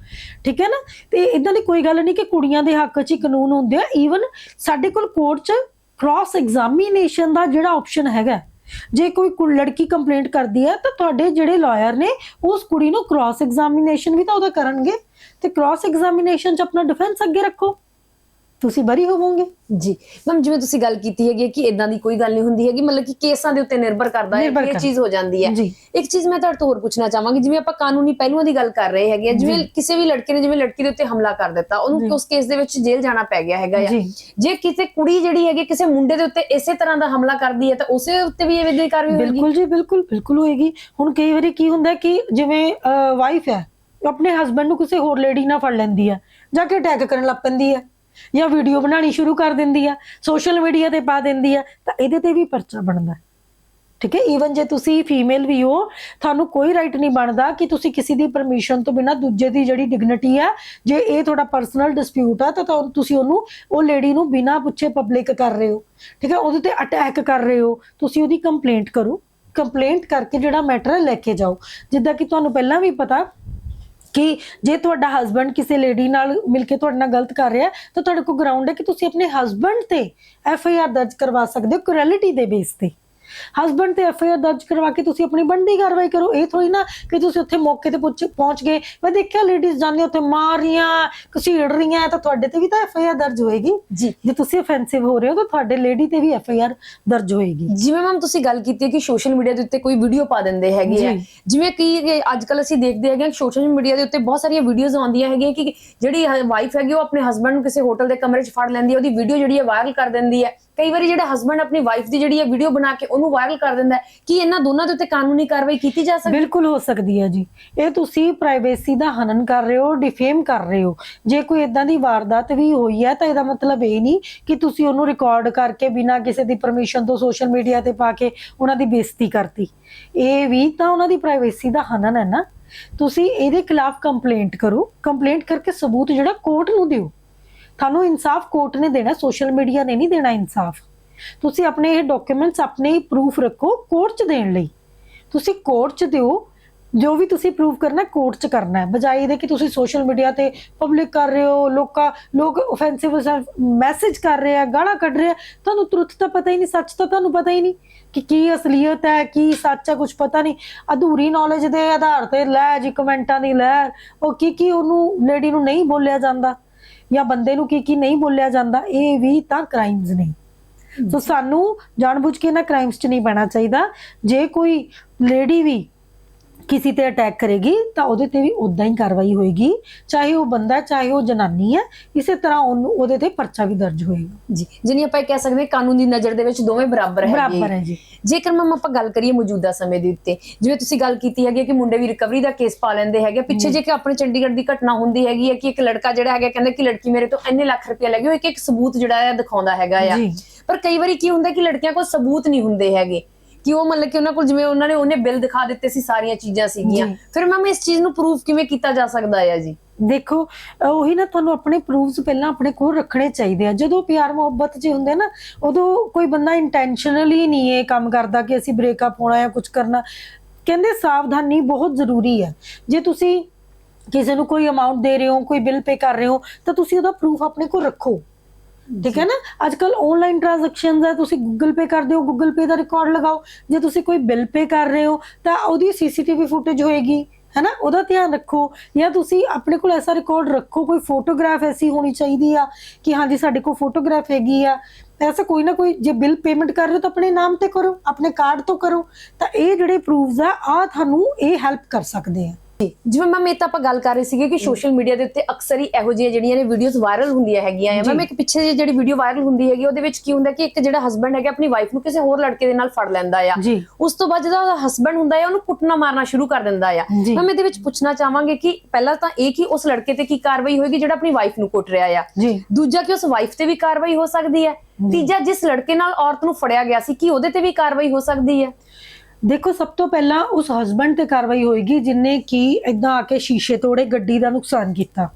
ਠੀਕ ਹੈ ਨਾ? ਤੇ ਇਦਾਂ ਦੀ ਕੋਈ ਗੱਲ ਨਹੀਂ ਕਿ ਕੁੜੀਆਂ ਦੇ ਹੱਕ 'ਚ ਕਾਨੂੰਨ ਹੁੰਦੇ ਆ। ਈਵਨ ਸਾਡੇ ਕੋਲ ਕੋਰਟ 'ਚ ਕ੍ਰਾਸ ਐਗਜ਼ਾਮੀਨੇਸ਼ਨ ਦਾ ਜਿਹੜਾ ਆਪਸ਼ਨ ਹੈਗਾ ਜੇ ਕੋਈ ਲੜਕੀ ਕੰਪਲੇਂਟ ਕਰਦੀ ਹੈ, ਤਾਂ ਤੁਹਾਡੇ ਜਿਹੜੇ ਲਾਇਰ ਨੇ, ਉਸ ਕੁੜੀ ਨੂੰ ਕ੍ਰਾਸ ਐਗਜ਼ਾਮੀਨੇਸ਼ਨ ਵੀ ਤਾਂ ਉਹਦਾ ਕਰਨਗੇ। ਤੇ ਕ੍ਰਾਸ ਐਗਜ਼ਾਮੀਨੇਸ਼ਨ 'ਚ ਆਪਣਾ ਡਿਫੈਂਸ ਅੱਗੇ ਰੱਖੋ। ਤੁਸੀਂ ਬਰੀ ਹੋਵੋਗੇ? ਜੀ। ਮੈਮ ਜਿਵੇਂ ਤੁਸੀਂ ਗੱਲ ਕੀਤੀ ਹੈਗੀ ਕਿ ਇਦਾਂ ਦੀ ਕੋਈ ਗੱਲ ਨਹੀਂ ਹੁੰਦੀ ਹੈਗੀ ਮਤਲਬ ਕਿ ਕੇਸਾਂ ਦੇ ਉੱਤੇ ਨਿਰਭਰ ਕਰਦਾ ਹੈ ਕਿ ਇਹ। ਚੀਜ਼ ਹੋ ਜਾਂਦੀ ਹੈ। ਇੱਕ ਚੀਜ਼ ਮੈਂ ਤੁਹਾਡੇ ਤੋਂ ਹੋਰ ਪੁੱਛਣਾ ਚਾਹਾਂਗੀ ਜਿਵੇਂ ਆਪਾਂ ਕਾਨੂੰਨੀ ਪਹਿਲੂਆਂ ਦੀ ਗੱਲ ਕਰ ਰਹੇ ਹੈਗੇ ਆ, ਜਿਵੇਂ ਕਿਸੇ ਵੀ ਲੜਕੇ ਨੇ ਜਿਵੇਂ ਲੜਕੀ ਦੇ ਉੱਤੇ ਹਮਲਾ ਕਰ ਦਿੱਤਾ ਉਹਨੂੰ ਉਸ ਕੇਸ ਦੇ ਵਿੱਚ ਜੇਲ੍ਹ ਜਾਣਾ ਪੈ ਗਿਆ ਹੈਗਾ ਜੀ। ਜੇ ਕਿਸੇ ਕੁੜੀ ਜਿਹੜੀ ਹੈਗੀ ਕਿਸੇ ਮੁੰਡੇ ਦੇ ਉੱਤੇ ਇਸੇ ਤਰ੍ਹਾਂ ਦਾ ਹਮਲਾ ਕਰਦੀ ਹੈ ਤਾਂ ਉਸੇ ਉੱਤੇ ਵੀ ਇਹ ਕਾਰਵਾਈ ਹੋਏਗੀ? ਬਿਲਕੁਲ ਜੀ ਬਿਲਕੁਲ ਬਿਲਕੁਲ ਹੋਏਗੀ। ਹੁਣ ਕਈ ਵਾਰੀ ਕੀ ਹੁੰਦਾ ਕਿ ਜਿਵੇਂ ਵਾਈਫ ਹੈ ਆਪਣੇ ਹਸਬੰਡ ਨੂੰ ਕਿਸੇ ਹੋਰ ਲੇਡੀ ਨਾਲ ਫੜ ਲੈਂਦੀ ਹੈ ਜਾ ਕੇ ਅਟੈਕ ਕਰਨ ਲੱਗ ਪੈਂਦੀ ਹੈ। ਜਾਂ ਵੀਡੀਓ ਬਣਾਉਣੀ ਸ਼ੁਰੂ ਕਰ ਦਿੰਦੀ ਹੈ ਸੋਸ਼ਲ ਮੀਡੀਆ ਤੇ ਪਾ ਦਿੰਦੀ ਹੈ ਤਾਂ ਇਹਦੇ ਤੇ ਵੀ ਪਰਚਾ ਬਣਦਾ। ਠੀਕ ਹੈ ਈਵਨ ਜੇ ਤੁਸੀਂ ਫੀਮੇਲ ਵੀ ਹੋ, ਤੁਹਾਨੂੰ ਕੋਈ ਰਾਈਟ ਨਹੀਂ ਬਣਦਾ ਕਿ ਤੁਸੀਂ ਕਿਸੇ ਦੀ ਪਰਮਿਸ਼ਨ ਤੋਂ ਬਿਨਾ ਦੂਜੇ ਦੀ ਜਿਹੜੀ ਡਿਗਨਿਟੀ ਆ, ਜੇ ਇਹ ਤੁਹਾਡਾ ਪਰਸਨਲ ਡਿਸਪਿਊਟ ਆ, ਤਾਂ ਤੁਸੀਂ ਉਹਨੂੰ, ਉਹ ਲੇਡੀ ਨੂੰ ਬਿਨਾ ਪੁੱਛੇ ਪਬਲਿਕ ਕਰ ਰਹੇ ਹੋ। ਠੀਕ ਹੈ, ਉਹਦੇ ਤੇ ਅਟੈਕ ਕਰ ਰਹੇ ਹੋ। ਤੁਸੀਂ ਉਹਦੀ ਕੰਪਲੇਂਟ ਕਰੋ। ਕੰਪਲੇਂਟ ਕਰਕੇ ਜਿਹੜਾ ਮੈਟਰ ਲੈ ਕੇ ਜਾਓ। ਜਿੱਦਾਂ ਕਿ ਤੁਹਾਨੂੰ ਪਹਿਲਾਂ ਵੀ ਪਤਾ ਕਿ ਜੇ ਤੁਹਾਡਾ ਹਸਬੰਡ ਕਿਸੇ ਲੇਡੀ ਨਾਲ ਮਿਲ ਕੇ ਤੁਹਾਡੇ ਨਾਲ ਗਲਤ ਕਰ ਰਿਹਾ ਤਾਂ ਤੁਹਾਡੇ ਕੋਲ ਗਰਾਊਂਡ ਹੈ ਕਿ ਤੁਸੀਂ ਆਪਣੇ ਹਸਬੰਡ ਤੇ ਐਫ ਆਈ ਆਰ ਦਰਜ ਕਰਵਾ ਸਕਦੇ ਹੋ ਕੁਰੈਲਿਟੀ ਦੇ ਬੇਸ ਤੇ। ਹਸਬੰਡ ਤੇ ਐਫ ਆਈ ਆਰ ਦਰਜ ਕਰਵਾ ਕੇ ਤੁਸੀਂ ਆਪਣੀ ਬੰਦੀ ਕਾਰਵਾਈ ਕਰੋ। ਇਹ ਥੋੜੀ ਨਾ ਕਿ ਤੁਸੀਂ ਉੱਥੇ ਮੌਕੇ ਤੇ ਪਹੁੰਚ ਗਏ। ਮੈਂ ਦੇਖਿਆ ਲੇਡੀਜ਼ ਜਾਂਦੇ ਉੱਥੇ ਮਾਰ ਰਹੀਆਂ ਘਸੀੜ ਰਹੀਆਂ ਤਾਂ ਤੁਹਾਡੇ ਤੇ ਵੀ ਤਾਂ ਐਫ ਆਈ ਆਰ ਦਰਜ ਹੋਏਗੀ। ਜੀ। ਜੇ ਤੁਸੀਂ ਅਫੈਂਸਿਵ ਹੋ ਰਹੇ ਹੋ ਤਾਂ ਤੁਹਾਡੇ ਲੇਡੀ ਤੇ ਵੀ ਐਫ ਆਈ ਆਰ ਦਰਜ ਹੋਏਗੀ। ਜਿਵੇਂ ਮੈਮ ਤੁਸੀਂ ਗੱਲ ਕੀਤੀ ਹੈ ਕਿ ਸੋਸ਼ਲ ਮੀਡੀਆ ਦੇ ਉੱਤੇ ਕੋਈ ਵੀਡੀਓ ਪਾ ਦਿੰਦੇ ਹੈਗੇ ਆ। ਜਿਵੇਂ ਕਿ ਅੱਜ ਕੱਲ ਅਸੀਂ ਦੇਖਦੇ ਹੈਗੇ ਸੋਸ਼ਲ ਮੀਡੀਆ ਦੇ ਉੱਤੇ ਬਹੁਤ ਸਾਰੀਆਂ ਵੀਡੀਓਜ਼ ਆਉਂਦੀਆਂ ਹੈਗੀਆਂ ਕਿ ਜਿਹੜੀ ਵਾਈਫ ਹੈਗੀ ਉਹ ਆਪਣੇ ਹਸਬੰਡ ਨੂੰ ਕਿਸੇ ਹੋਟਲ ਦੇ ਕਮਰੇ 'ਚ ਫੜ ਲੈਂਦੀ ਹੈ ਉਹਦੀ ਵੀਡੀਓ ਜਿਹੜੀ ਹੈ ਵਾਇਰਲ ਕਰ ਦਿੰਦੀ ਹੈ। ਕਈ ਵਾਰੀ ਜਿਹੜਾ ਹਸਬੰਡ ਆਪਣੀ ਵਾਈਫ ਦੀ ਜਿਹੜੀ ਹੈ ਵੀਡੀਓ ਬਣਾ ਕੇ ਉਹਨੂੰ ਵਾਇਰਲ ਕਰ ਦਿੰਦਾ ਹੈ, ਕਿ ਇਹਨਾਂ ਦੋਨਾਂ ਦੇ ਉੱਤੇ ਕਾਨੂੰਨੀ ਕਾਰਵਾਈ ਕੀਤੀ ਜਾ ਸਕਦੀ? ਬਿਲਕੁਲ ਹੋ ਸਕਦੀ ਹੈ ਜੀ। ਇਹ ਤੁਸੀਂ ਪ੍ਰਾਈਵੇਸੀ ਦਾ ਹਨਨ ਕਰ ਰਹੇ ਹੋ ਡਿਫੇਮ ਕਰ ਰਹੇ ਹੋ। ਜੇ ਕੋਈ ਇਦਾਂ ਦੀ ਵਾਰਦਾਤ ਵੀ ਹੋਈ ਹੈ, ਤਾਂ ਇਹਦਾ ਮਤਲਬ ਇਹ ਨਹੀਂ ਕਿ ਤੁਸੀਂ ਉਹਨੂੰ ਰਿਕਾਰਡ ਕਰਕੇ ਬਿਨਾਂ ਕਿਸੇ ਦੀ ਪਰਮਿਸ਼ਨ ਤੋਂ ਸੋਸ਼ਲ ਮੀਡੀਆ ਤੇ ਪਾ ਕੇ ਉਹਨਾਂ ਦੀ ਬੇਇੱਜ਼ਤੀ ਕਰਤੀ। ਇਹ ਵੀ ਤਾਂ ਉਹਨਾਂ ਦੀ ਪ੍ਰਾਈਵੇਸੀ ਦਾ ਹਨਨ ਹੈ ਨਾ। ਤੁਸੀਂ ਇਹਦੇ ਖਿਲਾਫ ਕੰਪਲੇਂਟ ਕਰੋ। ਕੰਪਲੇਂਟ ਕਰਕੇ ਸਬੂਤ ਜਿਹੜਾ ਕੋਰਟ ਨੂੰ ਦਿਓ। ਤੁਹਾਨੂੰ ਇਨਸਾਫ ਕੋਰਟ ਨੇ ਦੇਣਾ, ਸੋਸ਼ਲ ਮੀਡੀਆ ਨੇ ਨਹੀਂ ਦੇਣਾ ਇਨਸਾਫ। ਤੁਸੀਂ ਆਪਣੇ ਇਹ ਡਾਕੂਮੈਂਟਸ ਆਪਣੇ ਪ੍ਰੂਫ ਰੱਖੋ ਕੋਰਟ 'ਚ ਦੇਣ ਲਈ। ਤੁਸੀਂ ਕੋਰਟ 'ਚ ਦਿਓ, ਜੋ ਵੀ ਤੁਸੀਂ ਪ੍ਰੂਵ ਕਰਨਾ, ਕੋਰਟ 'ਚ ਕਰਨਾ ਹੈ। ਬਜਾਏ ਇਹਦੇ ਕਿ ਤੁਸੀਂ ਸੋਸ਼ਲ ਮੀਡੀਆ ਤੇ ਪਬਲਿਕ ਕਰ ਰਹੇ ਹੋ, ਲੋਕਾਂ, ਲੋਕ ਆਫੈਂਸਿਵ ਮੈਸੇਜ ਕਰ ਰਹੇ ਆ, ਗਾਲਾਂ ਕੱਢ ਰਹੇ ਆ, ਤੁਹਾਨੂੰ ਤੁਰਤ ਤਾਂ ਪਤਾ ਹੀ ਨਹੀਂ, ਸੱਚ ਤਾਂ ਤੁਹਾਨੂੰ ਪਤਾ ਹੀ ਨਹੀਂ ਕਿ ਕੀ ਅਸਲੀਅਤ ਹੈ, ਕੀ ਸੱਚ ਹੈ ਕੁਝ ਪਤਾ ਨਹੀਂ। ਅਧੂਰੀ ਨੌਲੇਜ ਦੇ ਆਧਾਰ ਤੇ ਲੈ, ਜੀ ਕਮੈਂਟਾਂ ਦੀ ਲੈ, ਉਹ ਕੀ ਕੀ ਉਹਨੂੰ ਲੇਡੀ ਨੂੰ ਨਹੀਂ ਬੋਲਿਆ ਜਾਂਦਾ। ਜਾਂ ਬੰਦੇ ਨੂੰ ਕੀ ਕੀ ਨਹੀਂ ਬੋਲਿਆ ਜਾਂਦਾ ਇਹ ਵੀ ਤਾਂ ਕ੍ਰਾਈਮਸ ਨੇ। ਸੋ ਸਾਨੂੰ ਜਾਣਬੁੱਝ ਕੇ ਨਾ ਕ੍ਰਾਈਮਸ 'ਚ ਨਹੀਂ ਪੈਣਾ ਚਾਹੀਦਾ। ਜੇ ਕੋਈ ਲੇਡੀ ਵੀ ਕਿਸੇ ਤੇ ਅਟੈਕ ਕਰੇਗੀ ਤਾਂ ਉਹਦੇ ਤੇ ਵੀ ਉਦਾਂ ਹੀ ਕਾਰਵਾਈ ਹੋਏਗੀ। ਚਾਹੇ ਉਹ ਬੰਦਾ ਹੈ, ਚਾਹੇ ਉਹ ਜਨਾਨੀ ਹੈ ਇਸੇ ਤਰ੍ਹਾਂ ਉਹਨੂੰ ਉਹਦੇ ਤੇ ਪਰਚਾ ਵੀ ਦਰਜ ਹੋਏਗਾ। ਜੀ ਜਿਹਨੀ ਆਪਾਂ ਕਹਿ ਸਕਦੇ ਹਾਂ ਕਾਨੂੰਨ ਦੀ ਨਜ਼ਰ ਦੇ ਵਿੱਚ ਦੋਵੇਂ ਬਰਾਬਰ ਹੈਗੇ। ਬਰਾਬਰ ਹੈ ਜੀ। ਜੇਕਰ ਮੈਮ ਆਪਾਂ ਗੱਲ ਕਰੀਏ ਮੌਜੂਦਾ ਸਮੇਂ ਦੇ ਉੱਤੇ ਜਿਵੇਂ ਤੁਸੀਂ ਗੱਲ ਕੀਤੀ ਹੈਗੀ ਹੈ ਕਿ ਮੁੰਡੇ ਵੀ ਰਿਕਵਰੀ ਦਾ ਕੇਸ ਪਾ ਲੈਂਦੇ ਹੈਗੇ ਪਿੱਛੇ ਜੇ ਕਿ ਆਪਣੇ ਚੰਡੀਗੜ੍ਹ ਦੀ ਘਟਨਾ ਹੁੰਦੀ ਹੈਗੀ ਹੈ ਕਿ ਇੱਕ ਲੜਕਾ ਜਿਹੜਾ ਹੈਗਾ ਕਹਿੰਦਾ ਕਿ ਲੜਕੀ ਮੇਰੇ ਤੋਂ ਇੰਨੇ ਲੱਖ ਰੁਪਏ ਲੱਗੇ ਉਹ ਇੱਕ ਇੱਕ ਸਬੂਤ ਜਿਹੜਾ ਹੈ ਦਿਖਾਉਂਦਾ ਹੈਗਾ ਆ। ਪਰ ਕਈ ਵਾਰੀ ਕੀ ਹੁੰਦਾ ਕਿ ਲੜਕੀਆਂ ਕੋਲ ਸਬੂਤ ਨਹੀਂ ਹੁੰਦੇ ਹੈਗੇ। ਕਿ ਉਹ ਮਤਲਬ ਕਿ ਉਹਨਾਂ ਕੋਲ ਜਿਵੇਂ ਉਹਨਾਂ ਨੇ ਉਹਨੇ ਬਿੱਲ ਦਿਖਾ ਦਿੱਤੇ ਸੀ ਸਾਰੀਆਂ ਚੀਜ਼ਾਂ ਸੀਗੀਆਂ। ਜੀ। ਫਿਰ ਮੈਮ ਇਸ ਚੀਜ਼ ਨੂੰ ਪ੍ਰੂਫ ਕਿਵੇਂ ਕੀਤਾ ਜਾ ਸਕਦਾ ਹੈ ਜੀ? ਦੇਖੋ ਉਹੀ ਨਾ ਤੁਹਾਨੂੰ ਆਪਣੇ ਪ੍ਰੂਫਸ ਪਹਿਲਾਂ ਆਪਣੇ ਕੋਲ ਰੱਖਣੇ ਚਾਹੀਦੇ ਆ। ਜਦੋਂ ਪਿਆਰ ਮੁਹੱਬਤ 'ਚ ਹੁੰਦੇ ਨਾ ਉਦੋਂ ਕੋਈ ਬੰਦਾ ਇੰਟੈਂਸ਼ਨਲੀ ਨਹੀਂ ਇਹ ਕੰਮ ਕਰਦਾ ਕਿ ਅਸੀਂ ਬ੍ਰੇਕਅਪ ਹੋਣਾ ਜਾਂ ਕੁਝ ਕਰਨਾ। ਕਹਿੰਦੇ ਸਾਵਧਾਨੀ ਬਹੁਤ ਜ਼ਰੂਰੀ ਹੈ ਜੇ ਤੁਸੀਂ ਕਿਸੇ ਨੂੰ ਕੋਈ ਅਮਾਉਂਟ ਦੇ ਰਹੇ ਹੋ ਕੋਈ ਬਿੱਲ ਪੇ ਕਰ ਰਹੇ ਹੋ ਤਾਂ ਤੁਸੀਂ ਉਹਦਾ ਪ੍ਰੂਫ ਆਪਣੇ ਕੋਲ ਰੱਖੋ। ਠੀਕ ਹੈ ਨਾ ਅੱਜ ਕੱਲ ਆਨਲਾਈਨ ਟ੍ਰਾਂਜੈਕਸ਼ਨਸ ਹੈ ਤੁਸੀਂ ਗੂਗਲ ਪੇ ਕਰਦੇ ਹੋ ਗੂਗਲ ਪੇ ਦਾ ਰਿਕਾਰਡ ਲਗਾਓ। ਜੇ ਤੁਸੀਂ ਕੋਈ ਬਿੱਲ ਪੇ ਕਰ ਰਹੇ ਹੋ, ਤਾਂ ਉਹਦੀ ਸੀਸੀਟੀਵੀ ਫੁਟੇਜ ਹੋਏਗੀ ਹੈ ਨਾ ਉਹਦਾ ਧਿਆਨ ਰੱਖੋ। ਜਾਂ ਤੁਸੀਂ ਆਪਣੇ ਕੋਲ ਐਸਾ ਰਿਕਾਰਡ ਰੱਖੋ, ਕੋਈ ਫੋਟੋਗ੍ਰਾਫ ਐਸੀ ਹੋਣੀ ਚਾਹੀਦੀ ਆ ਕਿ ਹਾਂਜੀ, ਸਾਡੇ ਕੋਲ ਫੋਟੋਗ੍ਰਾਫ ਹੈਗੀ ਆ। ਐਸਾ ਕੋਈ ਨਾ ਕੋਈ, ਜੇ ਬਿੱਲ ਪੇਮੈਂਟ ਕਰ ਰਹੇ ਹੋ ਤਾਂ ਆਪਣੇ ਨਾਮ ਤੇ ਕਰੋ, ਆਪਣੇ ਕਾਰਡ ਤੋਂ ਕਰੋ। ਤਾਂ ਇਹ ਜਿਹੜੇ ਪ੍ਰੂਫਸ ਆ ਆ ਤੁਹਾਨੂੰ ਇਹ ਹੈਲਪ ਕਰ ਸਕਦੇ ਆ। ਜਿਵੇਂ ਮੈਮ ਇਹ ਤਾਂ ਆਪਾਂ ਗੱਲ ਕਰ ਰਹੇ ਸੀਗੇ ਕਿ ਸੋਸ਼ਲ ਮੀਡੀਆ ਦੇ ਉੱਤੇ ਅਕਸਰ ਹੀ ਇਹੋ ਜਿਹੀਆਂ ਜਿਹੜੀਆਂ ਨੇ ਵੀਡੀਓਜ਼ ਵਾਇਰਲ ਹੁੰਦੀਆਂ ਹੈਗੀਆਂ ਆ। ਮੈਮ ਇੱਕ ਪਿੱਛੇ ਜਿਹੀ ਜਿਹੜੀ ਵੀਡੀਓ ਵਾਇਰਲ ਹੁੰਦੀ ਹੈਗੀ ਉਹਦੇ ਵਿੱਚ ਕੀ ਹੁੰਦਾ ਕਿ ਇੱਕ ਜਿਹੜਾ ਹਸਬੰਡ ਹੈਗਾ ਆਪਣੀ ਵਾਈਫ ਨੂੰ ਕਿਸੇ ਹੋਰ ਲੜਕੇ ਦੇ ਨਾਲ ਫੜ ਲੈਂਦਾ ਆ। ਉਸ ਤੋਂ ਬਾਅਦ ਜਦੋਂ ਉਹਦਾ ਹਸਬੰਡ ਹੁੰਦਾ ਹੈ ਉਹਨੂੰ ਕੁੱਟਣਾ ਮਾਰਨਾ ਸ਼ੁਰੂ ਕਰ ਦਿੰਦਾ ਆ। ਮੈਮ ਇਹਦੇ ਵਿੱਚ ਪੁੱਛਣਾ ਚਾਹਾਂਗੇ ਕਿ ਪਹਿਲਾਂ ਤਾਂ ਇਹ ਕਿ ਉਸ ਲੜਕੇ ਤੇ ਕੀ ਕਾਰਵਾਈ ਹੋਏਗੀ ਜਿਹੜਾ ਆਪਣੀ ਵਾਈਫ ਨੂੰ ਕੁੱਟ ਰਿਹਾ ਆ। ਦੂਜਾ ਕਿ ਉਸ ਵਾਈਫ ਤੇ ਵੀ ਕਾਰਵਾਈ ਹੋ ਸਕਦੀ ਹੈ। ਤੀਜਾ ਜਿਸ ਲੜਕੇ ਨਾਲ ਔਰਤ ਨੂੰ ਫੜਿਆ ਗਿਆ ਸੀ ਕੀ ਉਹਦੇ ਤੇ ਵੀ ਕਾਰਵਾਈ ਹੋ ਸਕਦੀ ਹੈ ਦੇਖੋ, ਸਭ ਤੋਂ ਪਹਿਲਾਂ ਉਸ ਹਸਬੰਡ ਤੇ ਕਾਰਵਾਈ ਹੋਏਗੀ ਜਿਨੇ ਕਿ ਇਦਾਂ ਆ ਕੇ ਸ਼ੀਸ਼ੇ ਤੋੜੇ, ਗੱਡੀ ਦਾ ਨੁਕਸਾਨ ਕੀਤਾ।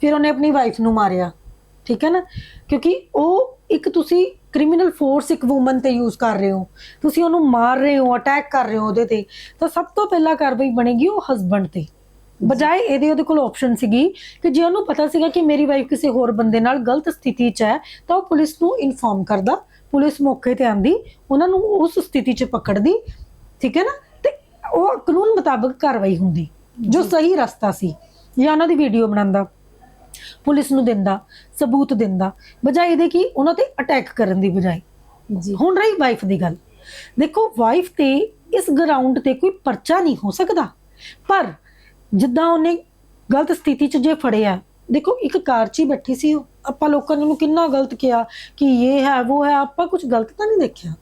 ਫਿਰ ਉਹਨੇ ਆਪਣੀ ਵਾਈਫ ਨੂੰ ਮਾਰਿਆ, ਠੀਕ ਹੈ ਨਾ? ਕਿਉਂਕਿ ਉਹ ਇੱਕ ਤੁਸੀਂ ਕ੍ਰਿਮੀਨਲ ਫੋਰਸ ਇੱਕ ਔਮਨ ਤੇ ਯੂਜ਼ ਕਰ ਰਹੇ ਹੋ। ਤੁਸੀਂ ਉਹਨੂੰ ਮਾਰ ਰਹੇ ਹੋ ਅਟੈਕ ਕਰ ਰਹੇ ਹੋ ਉਹਦੇ ਤੇ। ਤਾਂ ਸਭ ਤੋਂ ਪਹਿਲਾਂ ਕਾਰਵਾਈ ਬਣੇਗੀ ਉਹ ਹਸਬੰਡ ਤੇ। ਬਜਾਏ ਇਹਦੇ ਉਹਦੇ ਕੋਲ ਆਪਸ਼ਨ ਸੀਗੀ ਕਿ ਜੇ ਉਹਨੂੰ ਪਤਾ ਸੀਗਾ ਕਿ ਮੇਰੀ ਵਾਈਫ ਕਿਸੇ ਹੋਰ ਬੰਦੇ ਨਾਲ ਗਲਤ ਸਥਿਤੀ 'ਚ ਹੈ, ਤਾਂ ਉਹ ਪੁਲਿਸ ਨੂੰ ਇਨਫੋਰਮ ਕਰਦਾ। ਪੁਲਿਸ ਮੌਕੇ ਤੇ ਆਂਦੀ ਉਹਨਾਂ ਨੂੰ ਉਸ ਸਥਿਤੀ 'ਚ ਪਕੜਦੀ ਠੀਕ ਹੈ ਨਾ? ਤੇ ਉਹ ਕਾਨੂੰਨ ਮੁਤਾਬਕ ਕਾਰਵਾਈ ਹੁੰਦੀ ਜੋ ਸਹੀ ਰਸਤਾ ਸੀ ਜਾਂ ਉਹਨਾਂ ਦੀ ਵੀਡੀਓ ਬਣਾਉਂਦਾ ਪੁਲਿਸ ਨੂੰ ਦਿੰਦਾ ਸਬੂਤ ਦਿੰਦਾ ਬਜਾਏ ਇਹਦੇ ਕਿ ਉਹਨਾਂ ਤੇ ਅਟੈਕ ਕਰਨ ਦੀ ਬਜਾਏ। ਜੀ। ਹੁਣ ਰਹੀ ਵਾਈਫ ਦੀ ਗੱਲ। ਦੇਖੋ ਵਾਈਫ ਤੇ ਇਸ ਗਰਾਊਂਡ ਤੇ ਕੋਈ ਪਰਚਾ ਨਹੀਂ ਹੋ ਸਕਦਾ। ਪਰ ਜਿੱਦਾਂ ਉਹਨੇ ਗਲਤ ਸਥਿਤੀ 'ਚ ਜੇ ਫੜਿਆ ਦੇਖੋ, ਇੱਕ ਕਾਰ 'ਚ ਹੀ ਬੈਠੀ ਸੀ ਉਹ। ਆਪਾਂ ਲੋਕਾਂ ਨੇ ਉਹਨੂੰ ਕਿੰਨਾ ਗਲਤ ਕਿਹਾ ਕਿ ਇਹ ਹੈ, ਉਹ ਹੈ, ਆਪਾਂ ਕੁਝ ਗਲਤ ਤਾਂ ਨਹੀਂ ਦੇਖਿਆ।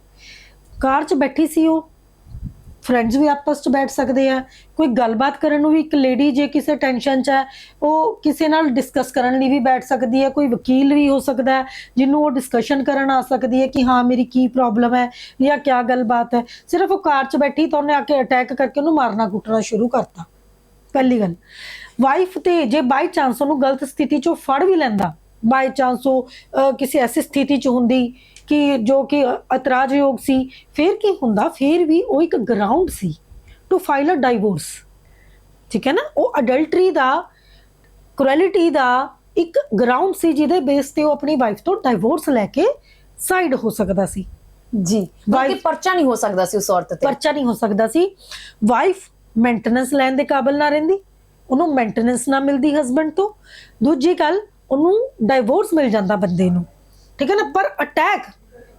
ਕਾਰ 'ਚ ਬੈਠੀ ਸੀ ਉਹ। ਫਰੈਂਡਸ ਵੀ ਆਪਸ 'ਚ ਬੈਠ ਸਕਦੇ ਆ। ਕੋਈ ਗੱਲਬਾਤ ਕਰਨ ਨੂੰ ਵੀ ਇੱਕ ਲੇਡੀ ਜੇ ਕਿਸੇ ਟੈਨਸ਼ਨ 'ਚ ਹੈ, ਉਹ ਕਿਸੇ ਨਾਲ ਡਿਸਕਸ ਕਰਨ ਲਈ ਵੀ ਬੈਠ ਸਕਦੀ ਹੈ। ਕੋਈ ਵਕੀਲ ਵੀ ਹੋ ਸਕਦਾ ਹੈ, ਜਿਹਨੂੰ ਉਹ ਡਿਸਕਸ਼ਨ ਕਰਨ ਆ ਸਕਦੀ ਹੈ ਕਿ ਹਾਂ, ਮੇਰੀ ਕੀ ਪ੍ਰੋਬਲਮ ਹੈ ਜਾਂ ਕੀ ਗੱਲਬਾਤ ਹੈ। ਸਿਰਫ ਉਹ ਕਾਰ 'ਚ ਬੈਠੀ ਤਾਂ ਉਹਨੇ ਆ ਕੇ ਅਟੈਕ ਕਰਕੇ ਉਹਨੂੰ ਮਾਰਨਾ ਕੁੱਟਣਾ ਸ਼ੁਰੂ ਕਰਤਾ। ਪਹਿਲੀ ਗੱਲ। ਵਾਈਫ ਤੇ ਜੇ ਬਾਈ ਚਾਂਸ ਉਹਨੂੰ ਗਲਤ ਸਥਿਤੀ 'ਚੋਂ ਫੜ ਵੀ ਲੈਂਦਾ ਬਾਈ ਚਾਂਸ ਉਹ ਕਿਸੇ ਐਸੀ ਸਥਿਤੀ 'ਚ ਹੁੰਦੀ ਕਿ ਜੋ ਕਿ ਇਤਰਾਜ਼ਯੋਗ ਸੀ ਫਿਰ ਕੀ ਹੁੰਦਾ? ਫਿਰ ਵੀ ਉਹ ਇੱਕ ਗਰਾਊਂਡ ਸੀ ਟੂ ਫਾਈਲ ਅ ਡਾਈਵੋਰਸ ਠੀਕ ਹੈ ਨਾ? ਉਹ ਅਡਲਟਰੀ ਦਾ ਕੁਰੈਲਿਟੀ ਦਾ ਇੱਕ ਗਰਾਊਂਡ ਸੀ ਜਿਹਦੇ ਬੇਸ ਤੇ ਉਹ ਆਪਣੀ ਵਾਈਫ ਤੋਂ ਡਾਈਵੋਰਸ ਲੈ ਕੇ ਸਾਈਡ ਹੋ ਸਕਦਾ ਸੀ। ਜੀ ਬਲਕਿ ਪਰਚਾ ਨਹੀਂ ਹੋ ਸਕਦਾ ਸੀ ਉਸ ਔਰਤ ਤੇ। ਪਰਚਾ ਨਹੀਂ ਹੋ ਸਕਦਾ ਸੀ। ਵਾਈਫ ਮੇਨਟੇਨੈਂਸ ਲੈਣ ਦੇ ਕਾਬਿਲ ਨਾ ਰਹਿੰਦੀ। ਉਹਨੂੰ ਮੇਨਟੇਨੈਂਸ ਨਾ ਮਿਲਦੀ ਹਸਬੰਡ ਤੋਂ। ਦੂਜੀ ਗੱਲ ਉਹਨੂੰ ਡਾਈਵੋਰਸ ਮਿਲ ਜਾਂਦਾ ਬੰਦੇ ਨੂੰ। ਠੀਕ ਹੈ ਨਾ? ਪਰ ਅਟੈਕ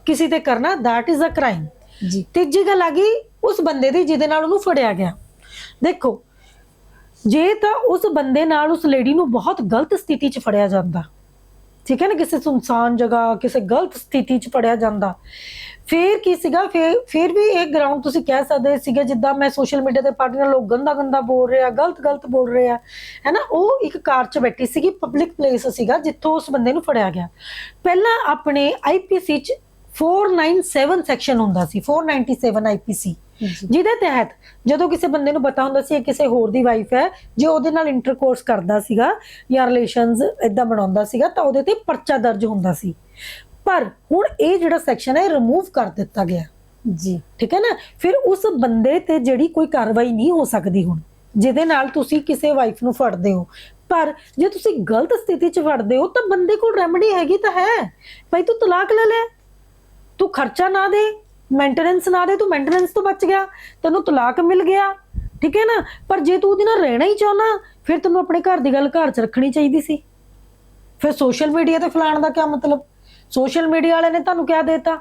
ਕਿਸੇ ਤੇ ਕਰਨਾ that is a crime ਜੀ। ਤੀਜੀ ਗੱਲ ਆ ਗਈ ਉਸ ਬੰਦੇ ਦੀ ਜਿਹਦੇ ਨਾਲ ਉਹਨੂੰ ਫੜਿਆ ਗਿਆ। ਦੇਖੋ ਜੇ ਤਾਂ ਉਸ ਬੰਦੇ ਨਾਲ ਉਸ ਲੇਡੀ ਨੂੰ ਬਹੁਤ ਗਲਤ ਸਥਿਤੀ 'ਚ ਫੜਿਆ ਜਾਂਦਾ ਠੀਕ ਹੈ ਨਾ? ਕਿਸੇ ਸੁਨਸਾਨ ਜਗ੍ਹਾ ਕਿਸੇ ਗਲਤ ਸਥਿਤੀ 'ਚ ਫੜਿਆ ਜਾਂਦਾ ਫੇਰ ਕੀ ਸੀਗਾ? ਫੇਰ ਫੇਰ ਵੀ ਇਹ ਗਰਾਊਂਡ ਤੁਸੀਂ ਕਹਿ ਸਕਦੇ ਸੀਗੇ ਜਿੱਦਾਂ ਮੈਂ ਸੋਸ਼ਲ ਮੀਡੀਆ ਤੇ ਪਾਰਟੀ ਨਾਲ ਲੋਕ ਗੰਦਾ ਗੰਦਾ ਬੋਲ ਰਹੇ ਗਲਤ ਗਲਤ ਬੋਲ ਰਹੇ ਹੈ ਨਾ ਉਹ ਇੱਕ ਕਾਰ 'ਚ ਬੈਠੀ ਸੀਗੀ ਪਬਲਿਕ ਪਲੇਸ ਸੀਗਾ ਜਿੱਥੋਂ ਉਸ ਬੰਦੇ ਨੂੰ ਫੜਿਆ ਗਿਆ। ਪਹਿਲਾਂ ਆਪਣੇ ਆਈਪੀਸੀ 'ਚ 497 ਸੈਕਸ਼ਨ ਹੁੰਦਾ ਸੀ 497 ਆਈਪੀਸੀ ਜਿਹਦੇ ਤਹਿਤ ਜਦੋਂ ਕਿਸੇ ਬੰਦੇ ਨੂੰ ਪਤਾ ਹੁੰਦਾ ਸੀ ਇਹ ਕਿਸੇ ਹੋਰ ਦੀ ਵਾਈਫ ਹੈ ਜੇ ਉਹਦੇ ਨਾਲ ਇੰਟਰਕੋਰਸ ਕਰਦਾ ਸੀਗਾ ਜਾਂ ਰਿਲੇਸ਼ਨਸ ਇਦਾਂ ਬਣਾਉਂਦਾ ਸੀਗਾ ਤਾਂ ਉਹਦੇ ਤੇ ਪਰਚਾ ਦਰਜ ਹੁੰਦਾ ਸੀ। ਪਰ ਹੁਣ ਇਹ ਜਿਹੜਾ ਸੈਕਸ਼ਨ ਹੈ ਰਿਮੂਵ ਕਰ ਦਿੱਤਾ ਗਿਆ। ਜੀ। ਠੀਕ ਹੈ ਨਾ? ਫਿਰ ਉਸ ਬੰਦੇ ਤੇ ਜਿਹੜੀ ਕੋਈ ਕਾਰਵਾਈ ਨਹੀਂ ਹੋ ਸਕਦੀ ਹੁਣ ਜਿਹਦੇ ਨਾਲ ਤੁਸੀਂ ਕਿਸੇ ਵਾਈਫ ਨੂੰ ਫੜਦੇ ਹੋ। ਪਰ ਜੇ ਤੁਸੀਂ ਗਲਤ ਸਥਿਤੀ 'ਚ ਫੜਦੇ ਹੋ ਤਾਂ ਬੰਦੇ ਕੋਲ ਰੈਮਡੀ ਹੈਗੀ ਤਾਂ ਹੈ। ਭਾਈ ਤੂੰ ਤਲਾਕ ਲੈ ਲੈ। ਤੂੰ ਖਰਚਾ ਨਾ ਦੇ ਮੇਨਟੇਨੈਂਸ ਨਾ ਦੇ ਤੂੰ ਮੇਨਟੇਨੈਂਸ ਤੋਂ ਬਚ ਗਿਆ। ਤੈਨੂੰ ਤਲਾਕ ਮਿਲ ਗਿਆ। ਠੀਕ ਹੈ ਨਾ? ਪਰ ਜੇ ਤੂੰ ਉਹਦੇ ਨਾਲ ਰਹਿਣਾ ਹੀ ਚਾਹੁੰਦਾ ਫਿਰ ਤੈਨੂੰ ਆਪਣੇ ਘਰ ਦੀ ਗੱਲ ਘਰ 'ਚ ਰੱਖਣੀ ਚਾਹੀਦੀ ਸੀ। ਫਿਰ ਸੋਸ਼ਲ ਮੀਡੀਆ ਤੇ ਫਲਾਣ ਦਾ ਕੀ ਮਤਲਬ? ਸੋਸ਼ਲ ਮੀਡੀਆ ਵਾਲੇ ਨੇ ਤੁਹਾਨੂੰ ਕਿਆ ਦੇਤਾ?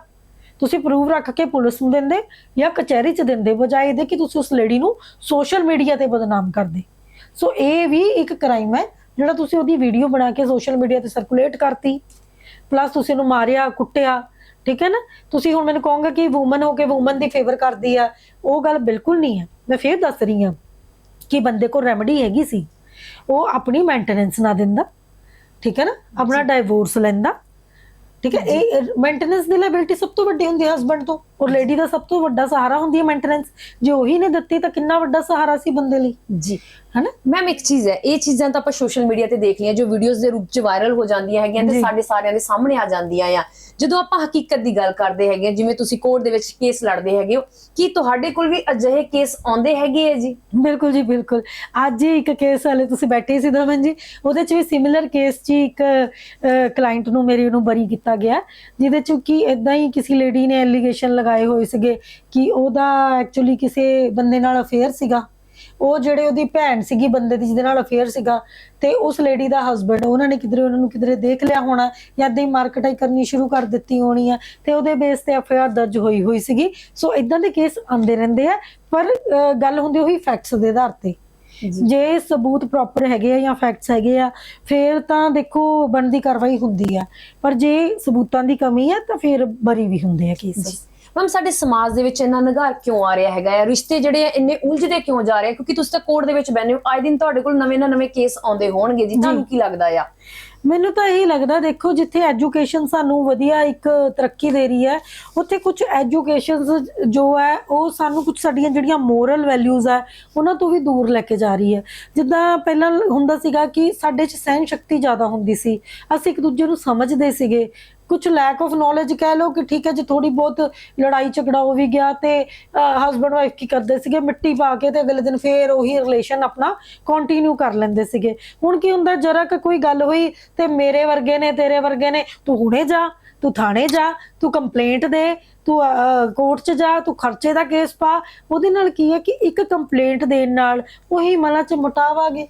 ਤੁਸੀਂ ਪ੍ਰੂਫ ਰੱਖ ਕੇ ਪੁਲਿਸ ਨੂੰ ਦਿੰਦੇ ਜਾਂ ਕਚਹਿਰੀ 'ਚ ਦਿੰਦੇ ਬਜਾਏ ਇਹਦੇ ਕਿ ਤੁਸੀਂ ਉਸ ਲੇਡੀ ਨੂੰ ਸੋਸ਼ਲ ਮੀਡੀਆ ਤੇ ਬਦਨਾਮ ਕਰਦੇ। ਸੋ ਇਹ ਵੀ ਇੱਕ ਕ੍ਰਾਈਮ ਹੈ ਜਿਹੜਾ ਤੁਸੀਂ ਉਹਦੀ ਵੀਡੀਓ ਬਣਾ ਕੇ ਸੋਸ਼ਲ ਮੀਡੀਆ ਤੇ ਸਰਕੂਲੇਟ ਕਰਤੀ। ਪਲੱਸ ਤੁਸੀਂ ਉਹਨੂੰ ਮਾਰਿਆ ਕੁੱਟਿਆ ਠੀਕ ਹੈ ਨਾ? ਤੁਸੀਂ ਹੁਣ ਮੈਨੂੰ ਕਹੋਗੇ ਕਿ ਔਮਨ ਹੋ ਕੇ ਔਮਨ ਦੀ ਫੇਵਰ ਕਰਦੀ ਆ ਉਹ ਗੱਲ ਬਿਲਕੁਲ ਨਹੀਂ ਹੈ। ਮੈਂ ਫੇਰ ਦੱਸ ਰਹੀ ਹਾਂ ਕਿ ਬੰਦੇ ਕੋਲ ਰੈਮਡੀ ਹੈਗੀ ਸੀ। ਉਹ ਆਪਣੀ ਮੇਨਟੇਨੈਂਸ ਨਾ ਦਿੰਦਾ ਠੀਕ ਹੈ ਨਾ? ਆਪਣਾ ਡਾਈਵੋਰਸ ਲੈਂਦਾ ਠੀਕ ਹੈ ਇਹ ਮੇਨਟੇਨੈਂਸ ਦੀ ਲਾਇਬਿਲਿਟੀ ਸਭ ਤੋਂ ਵੱਡੀ ਹੁੰਦੀ ਹੈ ਹਸਬੰਡ ਤੋਂ। ਔਰ ਲੇਡੀ ਦਾ ਸਭ ਤੋਂ ਵੱਡਾ ਸਹਾਰਾ ਹੁੰਦੀ ਹੈ ਮੇਨਟੇਨੈਂਸ ਜੇ ਉਹੀ ਨੇ ਦਿੱਤੀ ਤਾਂ ਕਿੰਨਾ ਵੱਡਾ ਸਹਾਰਾ ਸੀ ਬੰਦੇ ਲਈ? ਜੀ। ਹੈਨਾ? ਮੈਮ ਇੱਕ ਚੀਜ਼ ਹੈ ਇਹ ਚੀਜ਼ਾਂ ਤਾਂ ਆਪਾਂ ਸੋਸ਼ਲ ਮੀਡੀਆ ਤੇ ਦੇਖ ਲਈਆਂ ਜੋ ਵੀਡੀਓਜ਼ ਦੇ ਰੂਪ ਚ ਵਾਇਰਲ ਹੋ ਜਾਂਦੀਆਂ ਹੈਗੀਆਂ ਤੇ ਜੀ। ਸਾਡੇ ਸਾਰਿਆਂ ਦੇ ਸਾਹਮਣੇ ਆ ਜਾਂਦੀਆਂ ਆ। ਜਦੋਂ ਆਪਾਂ ਹਕੀਕਤ ਦੀ ਗੱਲ ਕਰਦੇ ਹੈਗੇ ਜਿਵੇਂ ਤੁਸੀਂ ਕੋਰਟ ਦੇ ਵਿੱਚ ਕੇਸ ਲੜਦੇ ਹੈਗੇ ਹੋ ਕੀ ਤੁਹਾਡੇ ਕੋਲ ਵੀ ਅਜਿਹੇ ਕੇਸ ਆਉਂਦੇ ਹੈਗੇ ਆ ਜੀ? ਬਿਲਕੁਲ ਜੀ ਬਿਲਕੁਲ। ਅੱਜ ਹੀ ਇੱਕ ਕੇਸ ਵਾਲੇ ਤੁਸੀਂ ਬੈਠੇ ਸੀ ਦਮਨ ਜੀ ਉਹਦੇ ਚ ਵੀ ਸਿਮਿਲਰ ਕੇਸ 'ਚ ਹੀ ਇੱਕ ਕਲਾਇੰਟ ਨੂੰ ਮੇਰੀ ਨੂੰ ਬਰੀ ਕੀਤਾ ਗਿਆ ਜਿਹਦੇ ਚ ਕਿ ਇਦਾਂ ਹੀ ਕਿਸੇ ਲੇਡੀ ਨੇ ਐਲੀਗੇਸ਼ਨ ਲਗਾਏ ਹੋਏ ਸੀਗੇ ਕਿ ਉਹਦਾ ਐਕਚੁਅਲੀ ਕਿਸੇ ਬੰਦੇ ਨਾਲ ਅਫੇਅਰ ਸੀਗਾ। ਉਹ ਜਿਹੜੇ ਉਹਦੀ ਭੈਣ ਸੀਗੀ ਬੰਦੇ ਦੀ ਜਿਹਦੇ ਨਾਲ ਅਫੇਅਰ ਸੀਗਾ ਤੇ ਉਸ ਲੇਡੀ ਦਾ ਹਸਬੰਡ ਉਹਨਾਂ ਨੇ ਕਿਧਰੇ ਉਹਨਾਂ ਨੂੰ ਕਿਧਰੇ ਦੇਖ ਲਿਆ ਹੋਣਾ ਜਾਂ ਏਦਾਂ ਹੀ ਮਾਰਕਟਾਈ ਕਰਨੀ ਸ਼ੁਰੂ ਕਰ ਦਿੱਤੀ ਹੋਣੀ ਆ ਤੇ ਉਹਦੇ ਬੇਸ ਤੇ ਐਫਆਈਆਰ ਦਰਜ ਹੋਈ ਹੋਈ ਸੀਗੀ। ਸੋ ਇਦਾਂ ਦੇ ਕੇਸ ਆਉਂਦੇ ਰਹਿੰਦੇ ਆ ਪਰ ਗੱਲ ਹੁੰਦੀ ਉਹੀ ਫੈਕਟਸ ਦੇ ਆਧਾਰ ਤੇ। ਜੀ। ਜੇ ਸਬੂਤ ਪ੍ਰੋਪਰ ਹੈਗੇ ਆ ਜਾਂ ਫੈਕਟਸ ਹੈਗੇ ਆ ਫਿਰ ਤਾਂ ਦੇਖੋ ਬਣਦੀ ਕਾਰਵਾਈ ਹੁੰਦੀ ਆ। ਪਰ ਜੇ ਸਬੂਤਾਂ ਦੀ ਕਮੀ ਆ ਤਾਂ ਫਿਰ ਬਰੀ ਵੀ ਹੁੰਦੇ ਆ ਕੇਸ ਮੈਮ ਸਾਡੇ ਸਮਾਜ ਦੇ ਵਿੱਚ ਇੰਨਾ ਨਿਗਾਰ ਕਿਉਂ ਆ ਰਿਹਾ ਹੈਗਾ ਆ ਰਿਸ਼ਤੇ ਜਿਹੜੇ ਆ ਇੰਨੇ ਉਲਝਦੇ ਕਿਉਂ ਜਾ ਰਹੇ ਆ? ਕਿਉਂਕਿ ਤੁਸੀਂ ਤਾਂ ਕੋਰਟ ਦੇ ਵਿੱਚ ਬੈਠੇ ਹੋ। ਆਏ ਦਿਨ ਤੁਹਾਡੇ ਕੋਲ ਨਵੇਂ ਨਾ ਨਵੇਂ ਕੇਸ ਆਉਂਦੇ ਹੋਣਗੇ ਜੀ। ਤੁਹਾਨੂੰ ਕੀ ਲੱਗਦਾ ਆ? ਮੈਨੂੰ ਤਾਂ ਇਹ ਲੱਗਦਾ ਦੇਖੋ ਜਿੱਥੇ ਐਜੂਕੇਸ਼ਨ ਸਾਨੂੰ ਵਧੀਆ ਇੱਕ ਤਰੱਕੀ ਦੇ ਰਹੀ ਹੈ ਉੱਥੇ ਕੁਝ ਐਜੂਕੇਸ਼ਨ ਜੋ ਹੈ ਉਹ ਸਾਨੂੰ ਕੁਝ ਸਾਡੀਆਂ ਜਿਹੜੀਆਂ ਮੋਰਲ ਵੈਲਿਊਜ਼ ਹੈ ਉਹਨਾਂ ਤੋਂ ਵੀ ਦੂਰ ਲੈ ਕੇ ਜਾ ਰਹੀ ਹੈ। ਜਿੱਦਾਂ ਪਹਿਲਾਂ ਹੁੰਦਾ ਸੀਗਾ ਕਿ ਸਾਡੇ 'ਚ ਸਹਿਨ ਸ਼ਕਤੀ ਜ਼ਿਆਦਾ ਹੁੰਦੀ ਸੀ। ਅਸੀਂ ਇੱਕ ਦੂਜੇ ਨੂੰ ਸਮਝਦੇ ਸੀਗੇ। ਕੁਝ ਲੈਕ ਆਫ ਨੌਲੇਜ ਕਹਿ ਲਓ ਕਿ ਠੀਕ ਹੈ, ਜੇ ਥੋੜੀ ਬਹੁਤ ਲੜਾਈ ਝਗੜਾ ਹੋ ਵੀ ਗਿਆ ਤੇ ਹਸਬੰਡ ਵਾਈਫ ਕੀ ਕਰਦੇ ਸੀਗੇ? ਮਿੱਟੀ ਪਾ ਕੇ ਤੇ ਅਗਲੇ ਦਿਨ ਫੇਰ ਉਹੀ ਰਿਲੇਸ਼ਨ ਆਪਣਾ ਕੰਟੀਨਿਊ ਕਰ ਲੈਂਦੇ ਸੀਗੇ। ਹੁਣ ਕੀ ਹੁੰਦਾ, ਜਰਾ ਕੋਈ ਗੱਲ ਹੋਈ ਤੇ ਮੇਰੇ ਵਰਗੇ ਨੇ, ਤੇਰੇ ਵਰਗੇ ਨੇ, ਤੂੰ ਹੁਣੇ ਜਾ, ਤੂੰ ਥਾਣੇ ਜਾ, ਤੂੰ ਕੰਪਲੇਂਟ ਦੇ, ਤੂੰ ਕੋਰਟ 'ਚ ਜਾ, ਤੂੰ ਖਰਚੇ ਦਾ ਕੇਸ ਪਾ। ਉਹਦੇ ਨਾਲ ਕੀ ਹੈ ਕਿ ਇੱਕ ਕੰਪਲੇਂਟ ਦੇਣ ਨਾਲ ਉਹੀ ਮਨਾਂ 'ਚ ਮਟਾਵਾਗੇ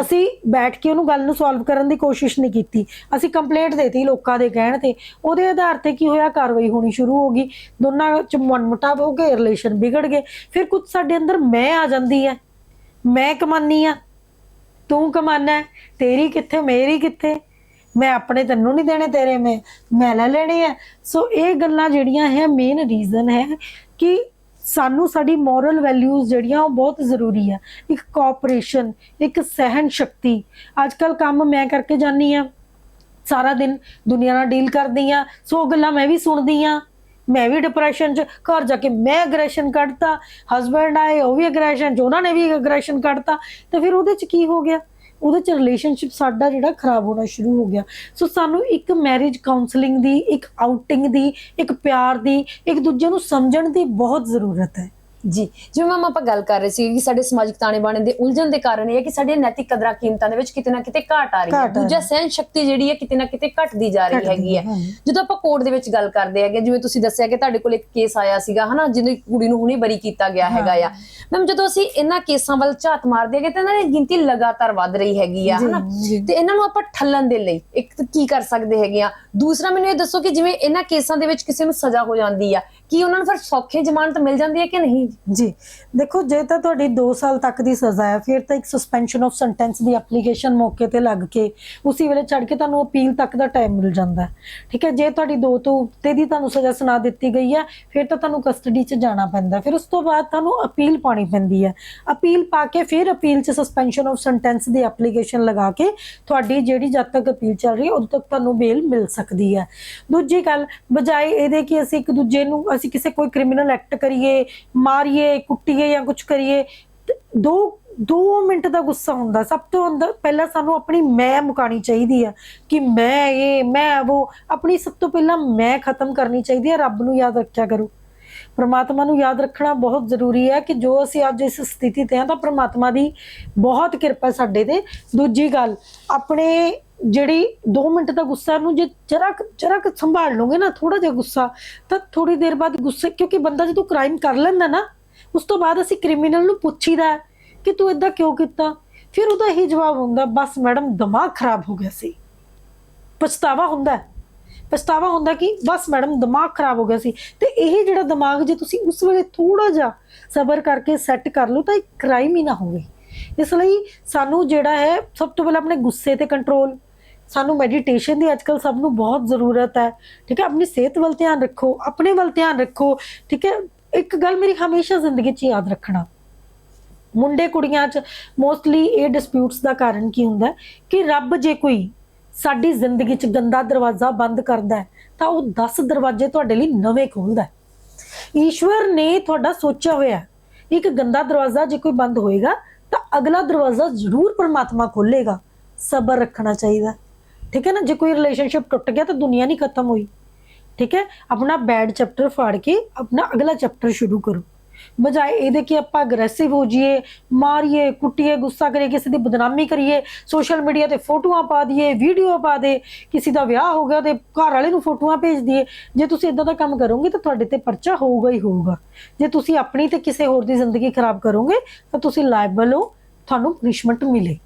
ਅਸੀਂ ਬੈਠ ਕੇ ਉਹਨੂੰ ਗੱਲ ਨੂੰ ਸੋਲਵ ਕਰਨ ਦੀ ਕੋਸ਼ਿਸ਼ ਨਹੀਂ ਕੀਤੀ। ਅਸੀਂ ਕੰਪਲੇਂਟ ਦੇਤੀ ਲੋਕਾਂ ਦੇ ਕਹਿਣ ਤੇ। ਉਹਦੇ ਆਧਾਰ ਤੇ ਕੀ ਹੋਇਆ? ਕਾਰਵਾਈ ਹੋਣੀ ਸ਼ੁਰੂ ਹੋ ਗਈ। ਦੋਨਾਂ ਚ ਮਨਮੁਟਾਵ ਹੋ ਗਏ ਰਿਲੇਸ਼ਨ ਵਿਗੜ ਗਏ। ਫਿਰ ਕੁਝ ਸਾਡੇ ਅੰਦਰ ਮੈਂ ਆ ਜਾਂਦੀ ਹੈ ਮੈਂ ਕਮਾਨੀ ਆ। ਤੂੰ ਕਮਾਨਾ ਤੇਰੀ ਕਿੱਥੇ? ਮੇਰੀ ਕਿੱਥੇ? ਮੈਂ ਆਪਣੇ ਤੈਨੂੰ ਨਹੀਂ ਦੇਣੇ ਤੇਰੇ ਮੈਂ। ਮੈਂ ਲੈ ਲੈਣੇ ਆ। ਸੋ ਇਹ ਗੱਲਾਂ ਜਿਹੜੀਆਂ ਹੈ ਮੇਨ ਰੀਜ਼ਨ ਹੈ ਕਿ ਸਾਨੂੰ ਸਾਡੀ ਮੋਰਲ ਵੈਲਿਊਜ਼ ਜਿਹੜੀਆਂ, ਉਹ ਬਹੁਤ ਜ਼ਰੂਰੀ ਆ। ਇੱਕ ਕੋਆਪਰੇਸ਼ਨ ਇੱਕ ਸਹਿਨ ਸ਼ਕਤੀ। ਅੱਜ ਕੱਲ ਕੰਮ ਮੈਂ ਕਰਕੇ ਜਾਨੀ ਆ ਸਾਰਾ ਦਿਨ ਦੁਨੀਆ ਨਾਲ ਡੀਲ ਕਰਦੀ ਆ ਸੋ ਉਹ ਗੱਲਾਂ ਮੈਂ ਵੀ ਸੁਣਦੀ ਆ ਮੈਂ ਵੀ ਡਿਪਰੈਸ਼ਨ ਚ, ਘਰ ਜਾ ਕੇ ਮੈਂ ਅਗਰੈਸ਼ਨ ਕੱਢਤਾ। ਹਸਬੰਡ ਆਏ, ਉਹ ਵੀ ਅਗਰੈਸ਼ਨ ਚ, ਉਹਨਾਂ ਨੇ ਵੀ ਅਗਰੈਸ਼ਨ ਕੱਢਤਾ। ਤੇ ਫਿਰ ਉਹਦੇ ਚ ਕੀ ਹੋ ਗਿਆ? ਉਹਦੇ ਚ ਰਿਲੇਸ਼ਨਸ਼ਿਪ ਸਾਡਾ ਜਿਹੜਾ ਖਰਾਬ ਹੋਣਾ ਸ਼ੁਰੂ ਹੋ ਗਿਆ। ਸੋ ਸਾਨੂੰ ਇੱਕ ਮੈਰਿਜ ਕਾਉਂਸਲਿੰਗ ਦੀ, ਇੱਕ ਆਊਟਿੰਗ ਦੀ, ਇੱਕ ਪਿਆਰ ਦੀ, ਇੱਕ ਦੂਜੇ ਨੂੰ ਸਮਝਣ ਦੀ ਬਹੁਤ ਜ਼ਰੂਰਤ ਹੈ। ਜੀ ਜਿਵੇਂ ਮੈਮ ਆਪਾਂ ਗੱਲ ਕਰ ਰਹੇ ਸੀ ਕਿ ਸਾਡੇ ਸਮਾਜਿਕ ਤਾਣੇ ਬਾਣੇ ਦੇ ਉਲਝਣ ਦੇ ਕਾਰਨ ਇਹ ਹੈ ਕਿ ਸਾਡੀਆਂ ਨੈਤਿਕ ਕਦਰਾਂ ਕੀਮਤਾਂ ਦੇ ਵਿੱਚ ਕਿਤੇ ਨਾ ਕਿਤੇ ਘਾਟ ਆ ਰਹੀ ਹੈ। ਦੂਜਾ ਸਹਿਨ ਸ਼ਕਤੀ ਜਿਹੜੀ ਹੈ ਕਿਤੇ ਨਾ ਕਿਤੇ ਘਟਦੀ ਜਾ ਰਹੀ ਹੈਗੀ ਹੈ। ਜਦੋਂ ਆਪਾਂ ਕੋਰਟ ਦੇ ਵਿੱਚ ਗੱਲ ਕਰਦੇ ਹੈਗੇ ਜਿਵੇਂ ਤੁਸੀਂ ਦੱਸਿਆ ਕਿ ਤੁਹਾਡੇ ਕੋਲ ਇੱਕ ਕੇਸ ਆਇਆ ਸੀਗਾ ਹਨਾ ਜਿਹਨੂੰ ਕੁੜੀ ਨੂੰ ਹੁਣੇ ਬਰੀ ਕੀਤਾ ਗਿਆ ਹੈਗਾ ਆ। ਮੈਮ ਜਦੋਂ ਅਸੀਂ ਇਹਨਾਂ ਕੇਸਾਂ ਵੱਲ ਝਾਤ ਮਾਰਦੇ ਹੈਗੇ ਤਾਂ ਇਹਨਾਂ ਦੀ ਗਿਣਤੀ ਲਗਾਤਾਰ ਵੱਧ ਰਹੀ ਹੈਗੀ ਆ ਹਨਾ। ਤੇ ਇਹਨਾਂ ਨੂੰ ਆਪਾਂ ਠੱਲਣ ਦੇ ਲਈ ਇੱਕ ਕੀ ਕਰ ਸਕਦੇ ਹੈਗੇ ਆ। ਦੂਸਰਾ ਮੈਨੂੰ ਇਹ ਦੱਸੋ ਕਿ ਜਿਵੇਂ ਇਹਨਾਂ ਕੇਸਾਂ ਦੇ ਵਿੱਚ ਕਿਸੇ ਨੂੰ ਸਜ਼ਾ ਹੋ ਜਾਂਦੀ ਆ ਕੀ ਉਹਨਾਂ ਨੂੰ ਫਿਰ ਸੌਖੇ ਜ਼ਮਾਨਤ ਮਿਲ ਜਾਂਦੀ ਹੈ ਕਿ ਨਹੀਂ? ਜੀ, ਦੇਖੋ, ਜੇ ਤਾਂ ਤੁਹਾਡੀ 2 ਸਾਲ ਤੱਕ ਦੀ ਸਜ਼ਾ ਹੈ, ਫਿਰ ਤਾਂ ਇੱਕ ਸਸਪੈਂਸ਼ਨ ਆਫ ਸੈਂਟੈਂਸ ਦੀ ਐਪਲੀਕੇਸ਼ਨ ਮੌਕੇ ਤੇ ਲੱਗ ਕੇ ਉਸੇ ਵੇਲੇ ਛੱਡ ਕੇ ਤੁਹਾਨੂੰ ਅਪੀਲ ਤੱਕ ਦਾ ਟਾਈਮ ਮਿਲ ਜਾਂਦਾ ਠੀਕ ਹੈ, ਜੇ ਤੁਹਾਡੀ 2 ਤੋਂ ਉੱਤੇ ਦੀ ਤੁਹਾਨੂੰ ਸਜ਼ਾ ਸੁਣਾ ਦਿੱਤੀ ਗਈ ਹੈ, ਫਿਰ ਤਾਂ ਤੁਹਾਨੂੰ ਕਸਟਡੀ 'ਚ ਜਾਣਾ ਪੈਂਦਾ ਫਿਰ ਉਸ ਤੋਂ ਬਾਅਦ ਤੁਹਾਨੂੰ ਅਪੀਲ ਪਾਣੀ ਪੈਂਦੀ ਹੈ। ਅਪੀਲ ਪਾ ਕੇ ਫਿਰ ਅਪੀਲ 'ਚ ਸਸਪੈਂਸ਼ਨ ਆਫ ਸੈਂਟੈਂਸ ਦੀ ਐਪਲੀਕੇਸ਼ਨ ਲਗਾ ਕੇ ਤੁਹਾਡੀ ਜਿਹੜੀ ਜਦ ਤੱਕ ਅਪੀਲ ਚੱਲ ਰਹੀ ਹੈ, ਉਦੋਂ ਤੱਕ ਤੁਹਾਨੂੰ ਬੇਲ ਮਿਲ ਸਕਦੀ ਹੈ। ਦੂਜੀ ਗੱਲ, ਬਜਾਏ ਇਹਦੇ ਕਿ ਅਸੀਂ ਇੱਕ ਦੂਜੇ ਨੂੰ ਅਸੀਂ ਕਿਸੇ ਕੋਈ ਕ੍ਰਿਮੀਨਲ ਐਕਟ ਕਰੀਏ, ਮਾਰੀਏ, ਕੁੱਟੀਏ ਜਾਂ ਕੁਝ ਕਰੀਏ, ਤੇ ਦੋ 2 ਮਿੰਟ ਦਾ ਗੁੱਸਾ ਹੁੰਦਾ। ਸਭ ਤੋਂ ਅੰਦਰ ਪਹਿਲਾਂ ਸਾਨੂੰ ਆਪਣੀ ਮੈਂ ਮੁਕਾਣੀ ਚਾਹੀਦੀ ਹੈ ਕਿ ਮੈਂ ਇਹ, ਮੈਂ ਉਹ, ਆਪਣੀ ਸਭ ਤੋਂ ਪਹਿਲਾਂ ਮੈਂ ਖਤਮ ਕਰਨੀ ਚਾਹੀਦੀ ਹੈ ਰੱਬ ਨੂੰ ਯਾਦ ਰੱਖਿਆ ਕਰੋ। ਪ੍ਰਮਾਤਮਾ ਨੂੰ ਯਾਦ ਰੱਖਣਾ ਬਹੁਤ ਜ਼ਰੂਰੀ ਹੈ ਕਿ ਜੋ ਅਸੀਂ ਅੱਜ ਇਸ ਸਥਿਤੀ ਤੇ ਹਾਂ ਤਾਂ ਪ੍ਰਮਾਤਮਾ ਦੀ ਬਹੁਤ ਕਿਰਪਾ ਸਾਡੇ ਤੇ। ਦੂਜੀ ਗੱਲ, ਆਪਣੇ ਜਿਹੜੀ 2 ਮਿੰਟ ਦਾ ਗੁੱਸਾ ਨੂੰ ਜੇ ਜਰਾ ਕੁ- ਜਰਾ ਕੁ ਸੰਭਾਲ ਲਓਗੇ ਨਾ ਥੋੜਾ ਜਿਹਾ ਗੁੱਸਾ, ਤਾਂ ਥੋੜੀ ਦੇਰ ਬਾਅਦ ਗੁੱਸੇ, ਕਿਉਂਕਿ ਬੰਦਾ ਜਦੋਂ ਕ੍ਰਾਈਮ ਕਰ ਲੈਂਦਾ ਨਾ, ਉਸ ਤੋਂ ਬਾਅਦ ਅਸੀਂ ਕ੍ਰਿਮੀਨਲ ਨੂੰ ਪੁੱਛੀਦਾ ਹੈ ਕਿ ਤੂੰ ਇਦਾਂ ਕਿਉਂ ਕੀਤਾ? ਫਿਰ ਉਹਦਾ ਇਹੀ ਜਵਾਬ ਹੁੰਦਾ, ਬਸ ਮੈਡਮ, ਦਿਮਾਗ ਖਰਾਬ ਹੋ ਗਿਆ ਸੀ। ਪਛਤਾਵਾ ਹੁੰਦਾ ਪਛਤਾਵਾ ਹੁੰਦਾ ਕਿ ਬਸ ਮੈਡਮ, ਦਿਮਾਗ ਖਰਾਬ ਹੋ ਗਿਆ ਸੀ। ਤੇ ਇਹ ਜਿਹੜਾ ਦਿਮਾਗ, ਜੇ ਤੁਸੀਂ ਉਸ ਵੇਲੇ ਥੋੜਾ ਜਿਹਾ ਸਬਰ ਕਰਕੇ ਸੈੱਟ ਕਰ ਲਓ, ਤਾਂ ਇਹ ਕ੍ਰਾਈਮ ਹੀ ਨਾ ਹੋਵੇ। ਇਸ ਲਈ ਸਾਨੂੰ ਜਿਹੜਾ ਹੈ, ਸਭ ਤੋਂ ਪਹਿਲਾਂ ਆਪਣੇ ਗੁੱਸੇ ਤੇ ਕੰਟਰੋਲ ਸਾਨੂੰ ਮੈਡੀਟੇਸ਼ਨ ਦੀ ਅੱਜਕੱਲ ਸਭ ਨੂੰ ਬਹੁਤ ਜ਼ਰੂਰਤ ਹੈ। ਠੀਕ ਹੈ, ਆਪਣੀ ਸਿਹਤ ਵੱਲ ਧਿਆਨ ਰੱਖੋ, ਆਪਣੇ ਵੱਲ ਧਿਆਨ ਰੱਖੋ। ਠੀਕ ਹੈ, ਇੱਕ ਗੱਲ ਮੇਰੀ ਹਮੇਸ਼ਾ ਜ਼ਿੰਦਗੀ 'ਚ ਯਾਦ ਰੱਖਣਾ। ਮੁੰਡੇ ਕੁੜੀਆਂ 'ਚ ਮੋਸਟਲੀ ਇਹ ਡਿਸਪਿਊਟਸ ਦਾ ਕਾਰਨ ਕੀ ਹੁੰਦਾ ਕਿ ਰੱਬ ਜੇ ਕੋਈ ਸਾਡੀ ਜ਼ਿੰਦਗੀ 'ਚ ਗੰਦਾ ਦਰਵਾਜ਼ਾ ਬੰਦ ਕਰਦਾ ਤਾਂ ਉਹ 10 ਦਰਵਾਜ਼ੇ ਤੁਹਾਡੇ ਲਈ ਨਵੇਂ ਖੋਲਦਾ ਈਸ਼ਵਰ ਨੇ ਤੁਹਾਡਾ ਸੋਚਿਆ ਹੋਇਆ ਇੱਕ ਗੰਦਾ ਦਰਵਾਜ਼ਾ ਜੇ ਕੋਈ ਬੰਦ ਹੋਏਗਾ, ਤਾਂ ਅਗਲਾ ਦਰਵਾਜ਼ਾ ਜ਼ਰੂਰ ਪਰਮਾਤਮਾ ਖੋਲੇਗਾ। ਸਬਰ ਰੱਖਣਾ ਚਾਹੀਦਾ ਠੀਕ ਹੈ ਨਾ? ਜੇ ਕੋਈ ਰਿਲੇਸ਼ਨਸ਼ਿਪ ਟੁੱਟ ਗਿਆ ਤਾਂ ਦੁਨੀਆ ਨਹੀਂ ਖਤਮ ਹੋਈ। ਠੀਕ ਹੈ? ਆਪਣਾ ਬੈਡ ਚੈਪਟਰ ਫਾੜ ਕੇ ਆਪਣਾ ਅਗਲਾ ਚੈਪਟਰ ਸ਼ੁਰੂ ਕਰੋ। ਬਜਾਏ ਇਹਦੇ ਕਿ ਆਪਾਂ ਅਗਰੈਸਿਵ ਹੋ ਜਾਈਏ, ਮਾਰੀਏ, ਕੁੱਟੀਏ, ਗੁੱਸਾ ਕਰੀਏ, ਕਿਸੇ ਦੀ ਬਦਨਾਮੀ ਕਰੀਏ ਸੋਸ਼ਲ ਮੀਡੀਆ ਤੇ ਫੋਟੋਆਂ ਪਾ ਦਈਏ ਵੀਡੀਓ ਪਾ ਦੇ, ਕਿਸੇ ਦਾ ਵਿਆਹ ਹੋ ਗਿਆ ਤੇ ਘਰ ਵਾਲੇ ਨੂੰ ਫੋਟੋਆਂ ਭੇਜ ਦਈਏ। ਜੇ ਤੁਸੀਂ ਇਦਾਂ ਦਾ ਕੰਮ ਕਰੋਗੇ ਤਾਂ ਤੁਹਾਡੇ ਤੇ ਪਰਚਾ ਹੋਊਗਾ ਹੀ ਹੋਊਗਾ। ਜੇ ਤੁਸੀਂ ਆਪਣੀ ਤੇ ਕਿਸੇ ਹੋਰ ਦੀ ਜ਼ਿੰਦਗੀ ਖਰਾਬ ਕਰੋਗੇ ਤਾਂ ਤੁਸੀਂ ਲਾਇਬਲ ਹੋ, ਤੁਹਾਨੂੰ ਪਨਿਸ਼ਮੈਂਟ ਮਿਲੇ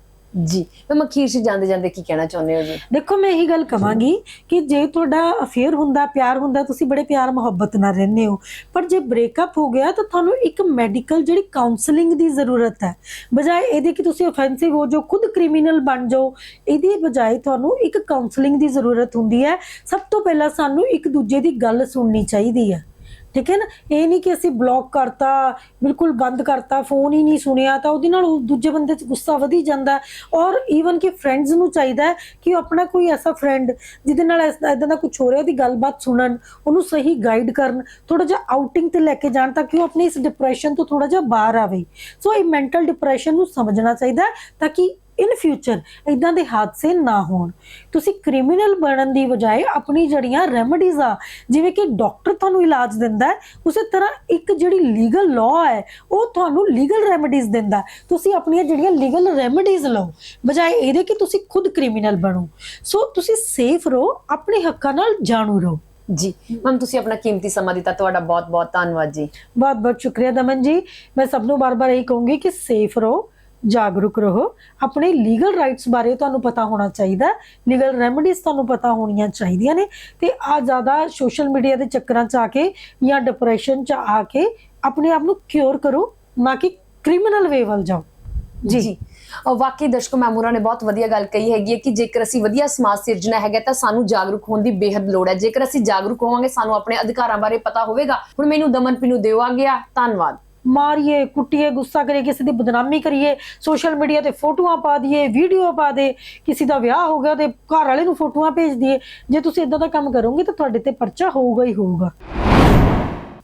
ਜੀ। ਮੈਂ ਅਖੀਰ 'ਚ ਜਾਂਦੇ ਜਾਂਦੇ ਕੀ ਕਹਿਣਾ ਚਾਹੁੰਦੇ ਹੋ ਜੀ? ਦੇਖੋ, ਮੈਂ ਇਹੀ ਗੱਲ ਕਵਾਂਗੀ ਕਿ ਜੇ ਤੁਹਾਡਾ ਅਫੇਅਰ ਹੁੰਦਾ, ਪਿਆਰ ਹੁੰਦਾ, ਤੁਸੀਂ ਬੜੇ ਪਿਆਰ ਮੁਹੱਬਤ ਨਾਲ ਰਹਿੰਦੇ ਹੋ। ਪਰ ਜੇ ਬ੍ਰੇਕਅਪ ਹੋ ਗਿਆ, ਤਾਂ ਤੁਹਾਨੂੰ ਇੱਕ ਮੈਡੀਕਲ ਜਿਹੜੀ ਕਾਉਂਸਲਿੰਗ ਦੀ ਜ਼ਰੂਰਤ ਹੈ। ਬਜਾਏ ਇਹਦੇ ਕਿ ਤੁਸੀਂ ਆਫੈਂਸਿਵ ਹੋ ਜਾਓ, ਖੁਦ ਕ੍ਰਿਮੀਨਲ ਬਣ ਜਾਓ, ਇਹਦੀ ਬਜਾਏ ਤੁਹਾਨੂੰ ਇੱਕ ਕਾਉਂਸਲਿੰਗ ਦੀ ਜ਼ਰੂਰਤ ਹੁੰਦੀ ਹੈ। ਸਭ ਤੋਂ ਪਹਿਲਾਂ ਸਾਨੂੰ ਇੱਕ ਦੂਜੇ ਦੀ ਗੱਲ ਸੁਣਨੀ ਚਾਹੀਦੀ ਹੈ। ਠੀਕ ਹੈ ਨਾ? ਇਹ ਨਹੀਂ ਕਿ ਅਸੀਂ ਬਲੌਕ ਕਰਤਾ, ਬਿਲਕੁਲ ਬੰਦ ਕਰਤਾ ਫੋਨ ਹੀ ਨਹੀਂ ਸੁਣਿਆ, ਤਾਂ ਉਹਦੇ ਨਾਲ ਦੂਜੇ ਬੰਦੇ 'ਚ ਗੁੱਸਾ ਵਧੀ ਜਾਂਦਾ ਔਰ ਈਵਨ ਕਿ ਫਰੈਂਡਸ ਨੂੰ ਚਾਹੀਦਾ ਹੈ ਕਿ ਉਹ ਆਪਣਾ ਕੋਈ ਐਸਾ ਫਰੈਂਡ ਜਿਹਦੇ ਨਾਲ ਇਦਾਂ ਦਾ ਕੁਝ ਹੋ ਰਿਹਾ ਉਹਦੀ ਗੱਲਬਾਤ ਸੁਣਨ, ਉਹਨੂੰ ਸਹੀ ਗਾਈਡ ਕਰਨ ਥੋੜਾ ਜਿਹਾ ਆਊਟਿੰਗ ਤੇ ਲੈ ਕੇ ਜਾਣ ਤਾਂ ਕਿ ਉਹ ਆਪਣੇ ਇਸ ਡਿਪਰੈਸ਼ਨ ਤੋਂ ਥੋੜਾ ਜਿਹਾ ਬਾਹਰ ਆਵੇ। ਸੋ ਇਹ ਮੈਂਟਲ ਡਿਪਰੈਸ਼ਨ ਨੂੰ ਸਮਝਣਾ ਚਾਹੀਦਾ ਤਾਂ ਕਿ ਇਨ ਫਿਊਚਰ ਇਦਾਂ ਦੇ ਹਾਦਸੇ ਨਾ ਹੋਣ। ਤੁਸੀਂ ਕ੍ਰਿਮੀਨਲ ਬਣਨ ਦੀ ਬਜਾਏ ਆਪਣੀ ਜੜੀਆਂ ਰੈਮਡੀਜ਼ ਆ ਜਿਵੇਂ ਕਿ ਡਾਕਟਰ ਤੁਹਾਨੂੰ ਇਲਾਜ ਦਿੰਦਾ ਹੈ ਉਸੇ ਤਰ੍ਹਾਂ ਇੱਕ ਜਿਹੜੀ ਲੀਗਲ ਲਾਅ ਹੈ ਉਹ ਤੁਹਾਨੂੰ ਲੀਗਲ ਰੈਮਡੀਜ਼ ਦਿੰਦਾ। ਤੁਸੀਂ ਆਪਣੀਆਂ ਜਿਹੜੀਆਂ ਲੀਗਲ ਰੈਮਡੀਜ਼ ਲਓ ਬਜਾਏ ਇਹਦੇ ਕਿ ਤੁਸੀਂ ਖੁਦ ਕ੍ਰਿਮੀਨਲ ਬਣੋ। ਸੋ ਤੁਸੀਂ ਸੇਫ ਰਹੋ ਆਪਣੇ ਹੱਕਾਂ ਨਾਲ ਜਾਣੂ ਰਹੋ। ਜੀ ਮੈਮ ਤੁਸੀਂ ਆਪਣਾ ਕੀਮਤੀ ਸਮਾਂ ਦਿੱਤਾ ਤੁਹਾਡਾ ਬਹੁਤ ਬਹੁਤ ਧੰਨਵਾਦ ਜੀ। ਬਹੁਤ ਬਹੁਤ ਸ਼ੁਕਰੀਆ ਦਮਨ ਜੀ। ਮੈਂ ਸਭ ਨੂੰ ਬਾਰ-ਬਾਰ ਇਹੀ ਕਹੂੰਗੀ ਕਿ ਸੇਫ ਰਹੋ। ਜਾਗਰੂਕ ਰਹੋ। ਆਪਣੇ ਲੀਗਲ ਰਾਈਟਸ ਬਾਰੇ ਤੁਹਾਨੂੰ ਪਤਾ ਹੋਣਾ ਚਾਹੀਦਾ ਲੀਗਲ ਰੈਮਡੀਜ਼ ਤੁਹਾਨੂੰ ਪਤਾ ਹੋਣੀਆਂ ਚਾਹੀਦੀਆਂ ਨੇ। ਤੇ ਆ ਜ਼ਿਆਦਾ ਸੋਸ਼ਲ ਮੀਡੀਆ ਦੇ ਚੱਕਰਾਂ 'ਚ ਆ ਕੇ ਜਾਂ ਡਿਪਰੈਸ਼ਨ 'ਚ ਆ ਕੇ ਆਪਣੇ ਆਪ ਨੂੰ ਕਿਉਰ ਕਰੋ, ਨਾ ਕਿ ਕ੍ਰਿਮੀਨਲ ਵੇ ਵੱਲ ਜਾਓ। ਜੀ। ਜੀ। ਵਾਕਈ ਦਰਸ਼ਕੋ ਮੈਮੂਰਾ ਨੇ ਬਹੁਤ ਵਧੀਆ ਗੱਲ ਕਹੀ ਹੈਗੀ ਹੈ ਕਿ ਜੇਕਰ ਅਸੀਂ ਵਧੀਆ ਸਮਾਜ ਸਿਰਜਣਾ ਹੈਗਾ ਤਾਂ ਸਾਨੂੰ ਜਾਗਰੂਕ ਹੋਣ ਦੀ ਬੇਹੱਦ ਲੋੜ ਹੈ। ਜੇਕਰ ਅਸੀਂ ਜਾਗਰੂਕ ਹੋਵਾਂਗੇ, ਸਾਨੂੰ ਆਪਣੇ ਅਧਿਕਾਰਾਂ ਬਾਰੇ ਪਤਾ ਹੋਵੇਗਾ। ਹੁਣ ਮੈਨੂੰ ਦਮਨ ਨੂੰ ਦਿਓ ਆ ਗਿਆ। ਧੰਨਵਾਦ। ਮਾਰੀਏ, ਕੁੱਟੀਏ, ਗੁੱਸਾ ਕਰੀਏ, ਕਿਸੇ ਦੀ ਬਦਨਾਮੀ ਕਰੀਏ ਸੋਸ਼ਲ ਮੀਡੀਆ ਤੇ ਫੋਟੋਆਂ ਪਾ ਦਈਏ ਵੀਡੀਓ ਪਾ ਦੇ, ਕਿਸੇ ਦਾ ਵਿਆਹ ਹੋ ਗਿਆ ਤੇ ਘਰ ਵਾਲੇ ਨੂੰ ਫੋਟੋਆਂ ਭੇਜ ਦਈਏ। ਜੇ ਤੁਸੀਂ ਇਦਾਂ ਦਾ ਕੰਮ ਕਰੋਗੇ ਤਾਂ ਤੁਹਾਡੇ ਤੇ ਪਰਚਾ ਹੋਊਗਾ ਹੀ ਹੋਊਗਾ।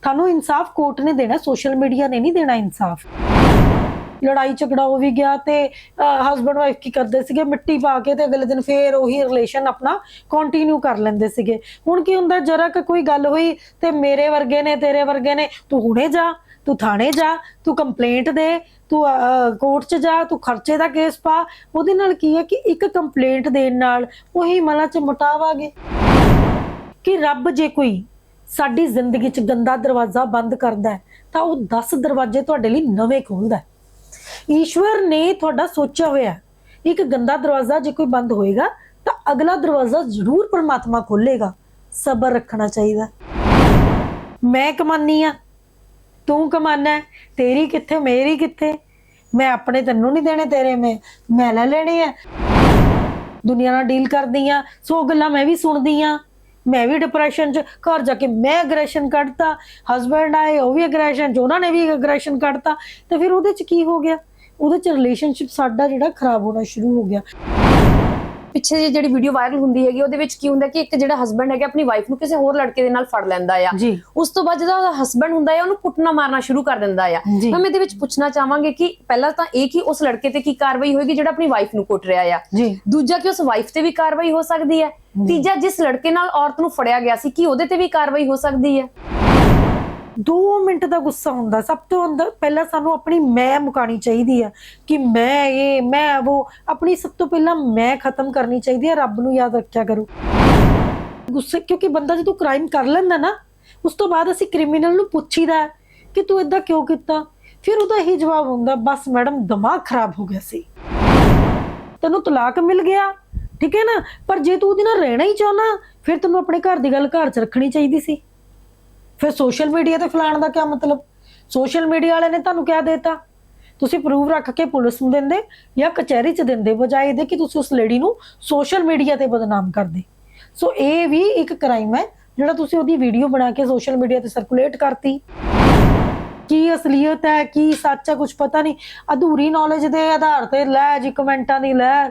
ਤੁਹਾਨੂੰ ਇਨਸਾਫ ਕੋਰਟ ਨੇ ਦੇਣਾ ਸੋਸ਼ਲ ਮੀਡੀਆ ਨੇ ਨਹੀਂ ਦੇਣਾ ਇਨਸਾਫ। ਲੜਾਈ ਝਗੜਾ ਹੋ ਵੀ ਗਿਆ ਤੇ ਹਸਬੰਡ ਵਾਈਫ ਕੀ ਕਰਦੇ ਸੀਗੇ? ਮਿੱਟੀ ਪਾ ਕੇ ਤੇ ਅਗਲੇ ਦਿਨ ਫੇਰ ਉਹੀ ਰਿਲੇਸ਼ਨ ਆਪਣਾ ਕੰਟੀਨਿਊ ਕਰ ਲੈਂਦੇ ਸੀਗੇ। ਹੁਣ ਕੀ ਹੁੰਦਾ, ਜਰਾ ਕੋਈ ਗੱਲ ਹੋਈ ਤੇ ਮੇਰੇ ਵਰਗੇ ਨੇ, ਤੇਰੇ ਵਰਗੇ ਨੇ, ਤੂੰ ਹੁਣੇ ਜਾ। ਤੂੰ ਥਾਣੇ ਜਾ, ਤੂੰ ਕੰਪਲੇਂਟ ਦੇ, ਤੂੰ ਕੋਰਟ 'ਚ ਜਾ, ਤੂੰ ਖਰਚੇ ਦਾ ਕੇਸ ਪਾ। ਉਹਦੇ ਨਾਲ ਕੀ ਹੈ ਕਿ ਇੱਕ ਕੰਪਲੇਂਟ ਦੇਣ ਨਾਲ ਉਹੀ ਮਨਾਂ 'ਚ ਮਟਾਵਾਗੇ। ਕਿ ਰੱਬ ਜੇ ਕੋਈ ਸਾਡੀ ਜ਼ਿੰਦਗੀ 'ਚ ਗੰਦਾ ਦਰਵਾਜ਼ਾ ਬੰਦ ਕਰਦਾ ਹੈ, ਤਾਂ ਉਹ 10 ਦਰਵਾਜ਼ੇ ਤੁਹਾਡੇ ਲਈ ਨਵੇਂ ਖੋਲਦਾ ਹੈ। ਈਸ਼ਵਰ ਨੇ ਤੁਹਾਡਾ ਸੋਚਿਆ ਹੋਇਆ ਇੱਕ ਗੰਦਾ ਦਰਵਾਜ਼ਾ ਜੇ ਕੋਈ ਬੰਦ ਹੋਏਗਾ, ਤਾਂ ਅਗਲਾ ਦਰਵਾਜ਼ਾ ਜ਼ਰੂਰ ਪਰਮਾਤਮਾ ਖੋਲੇਗਾ। ਸਬਰ ਰੱਖਣਾ ਚਾਹੀਦਾ ਮੈਂ ਕਮਾਨੀ ਆ ਤੂੰ ਕਮਾਨਾ ਤੇਰੀ ਕਿੱਥੇ, ਮੇਰੀ ਕਿੱਥੇ? ਮੈਂ ਆਪਣੇ ਤੈਨੂੰ ਨਹੀਂ ਦੇਣੇ ਤੇਰੇ ਮੈਂ। ਮੈਂ ਲੈ ਲੈਣੇ ਆ। ਦੁਨੀਆ ਨਾਲ ਡੀਲ ਕਰਦੀ ਆ ਸੋ ਗੱਲਾਂ ਮੈਂ ਵੀ ਸੁਣਦੀ ਆ ਮੈਂ ਵੀ ਡਿਪਰੈਸ਼ਨ ਚ, ਘਰ ਜਾ ਕੇ ਮੈਂ ਐਗਰੈਸ਼ਨ ਕੱਢਤਾ। ਹਸਬੰਡ ਆਏ, ਉਹ ਵੀ ਐਗਰੈਸ਼ਨ ਚ, ਉਹਨਾਂ ਨੇ ਵੀ ਐਗਰੈਸ਼ਨ ਕੱਢਤਾ। ਤੇ ਫਿਰ ਉਹਦੇ ਚ ਕੀ ਹੋ ਗਿਆ? ਉਹਦੇ ਚ ਰਿਲੇਸ਼ਨਸ਼ਿਪ ਸਾਡਾ ਜਿਹੜਾ ਖਰਾਬ ਹੋਣਾ ਸ਼ੁਰੂ ਹੋ ਗਿਆ। ਪਿੱਛੇ ਜਿਹੀ ਜਿਹੜੀ ਵੀਡੀਓ ਵਾਇਰਲ ਹੁੰਦੀ ਹੈਗੀ ਉਹਦੇ ਵਿੱਚ ਕੀ ਹੁੰਦਾ ਕਿ ਇੱਕ ਜਿਹੜਾ ਹਸਬੰਡ ਹੈਗਾ ਆਪਣੀ ਵਾਈਫ ਨੂੰ ਕਿਸੇ ਹੋਰ ਲੜਕੇ ਦੇ ਨਾਲ ਫੜ ਲੈਂਦਾ ਆ। ਜੀ। ਉਸ ਤੋਂ ਬਾਅਦ ਜਦੋਂ ਉਹਦਾ ਹਸਬੰਡ ਹੁੰਦਾ ਹੈ ਉਹਨੂੰ ਕੁੱਟਣਾ ਮਾਰਨਾ ਸ਼ੁਰੂ ਕਰ ਦਿੰਦਾ ਆ। ਜੀ। ਮੈਂ ਇਹਦੇ ਵਿੱਚ ਪੁੱਛਣਾ ਚਾਹਾਂਗੇ ਕਿ ਪਹਿਲਾਂ ਤਾਂ ਇਹ ਕਿ ਉਸ ਲੜਕੇ ਤੇ ਕੀ ਕਾਰਵਾਈ ਹੋਏਗੀ ਜਿਹੜਾ ਆਪਣੀ ਵਾਈਫ ਨੂੰ ਕੁੱਟ ਰਿਹਾ ਆ। ਜੀ। ਦੂਜਾ ਕਿ ਉਸ ਵਾਈਫ ਤੇ ਵੀ ਕਾਰਵਾਈ ਹੋ ਸਕਦੀ ਹੈ ਤੀਜਾ ਜਿਸ ਲੜਕੇ ਨਾਲ ਔਰਤ ਨੂੰ ਫੜਿਆ ਗਿਆ ਸੀ ਕੀ ਉਹਦੇ ਤੇ ਵੀ ਕਾਰਵਾਈ ਹੋ ਸਕਦੀ ਹੈ 2 ਮਿੰਟ ਦਾ ਗੁੱਸਾ ਹੁੰਦਾ, ਸਭ ਤੋਂ ਅੰਦਰ ਪਹਿਲਾਂ ਸਾਨੂੰ ਆਪਣੀ ਮੈਂ ਮੁਕਾਣੀ ਚਾਹੀਦੀ ਆ ਕਿ ਮੈਂ ਇਹ, ਮੈਂ ਉਹ, ਆਪਣੀ ਸਭ ਤੋਂ ਪਹਿਲਾਂ ਮੈਂ ਖਤਮ ਕਰਨੀ ਚਾਹੀਦੀ ਹੈ ਰੱਬ ਨੂੰ ਯਾਦ ਰੱਖਿਆ ਕਰੋ। ਗੁੱਸੇ, ਕਿਉਂਕਿ ਬੰਦਾ ਜਦੋਂ ਕ੍ਰਾਈਮ ਕਰ ਲੈਂਦਾ ਨਾ, ਉਸ ਤੋਂ ਬਾਅਦ ਅਸੀਂ ਕ੍ਰਿਮੀਨਲ ਨੂੰ ਪੁੱਛੀਦਾ ਹੈ ਕਿ ਤੂੰ ਇਦਾਂ ਕਿਉਂ ਕੀਤਾ? ਫਿਰ ਉਹਦਾ ਇਹੀ ਜਵਾਬ ਹੁੰਦਾ, ਬਸ ਮੈਡਮ, ਦਿਮਾਗ ਖਰਾਬ ਹੋ ਗਿਆ ਸੀ। ਤੈਨੂੰ ਤਲਾਕ ਮਿਲ ਗਿਆ, ਠੀਕ ਹੈ ਨਾ? ਪਰ ਜੇ ਤੂੰ ਉਹਦੇ ਨਾਲ ਰਹਿਣਾ ਹੀ ਚਾਹਨਾ ਫਿਰ ਤੈਨੂੰ ਆਪਣੇ ਘਰ ਦੀ ਗੱਲ ਘਰ 'ਚ ਰੱਖਣੀ ਚਾਹੀਦੀ ਸੀ। ਫਿਰ ਸੋਸ਼ਲ ਮੀਡੀਆ ਤੇ ਫਲਾਣ ਦਾ ਕੀ ਮਤਲਬ? ਸੋਸ਼ਲ ਮੀਡੀਆ ਵਾਲੇ ਨੇ ਤੁਹਾਨੂੰ ਕਿਆ ਦੇਤਾ? ਤੁਸੀਂ ਪ੍ਰੂਫ ਰੱਖ ਕੇ ਪੁਲਿਸ ਨੂੰ ਦਿੰਦੇ ਜਾਂ ਕਚਹਿਰੀ 'ਚ ਦਿੰਦੇ ਬਜਾਏ ਇਹਦੇ ਕਿ ਤੁਸੀਂ ਉਸ ਲੇਡੀ ਨੂੰ ਸੋਸ਼ਲ ਮੀਡੀਆ ਤੇ ਬਦਨਾਮ ਕਰਦੇ। ਸੋ ਇਹ ਵੀ ਇੱਕ ਕ੍ਰਾਈਮ ਹੈ ਜਿਹੜਾ ਤੁਸੀਂ ਉਹਦੀ ਵੀਡੀਓ ਬਣਾ ਕੇ ਸੋਸ਼ਲ ਮੀਡੀਆ ਤੇ ਸਰਕੂਲੇਟ ਕਰਤੀ। ਕੀ ਅਸਲੀਅਤ ਹੈ, ਕੀ ਸੱਚ ਹੈ ਕੁਝ ਪਤਾ ਨਹੀਂ। ਅਧੂਰੀ ਨੌਲੇਜ ਦੇ ਆਧਾਰ ਤੇ ਲੈ ਜੀ, ਕਮੈਂਟਾਂ ਦੀ ਲੈ।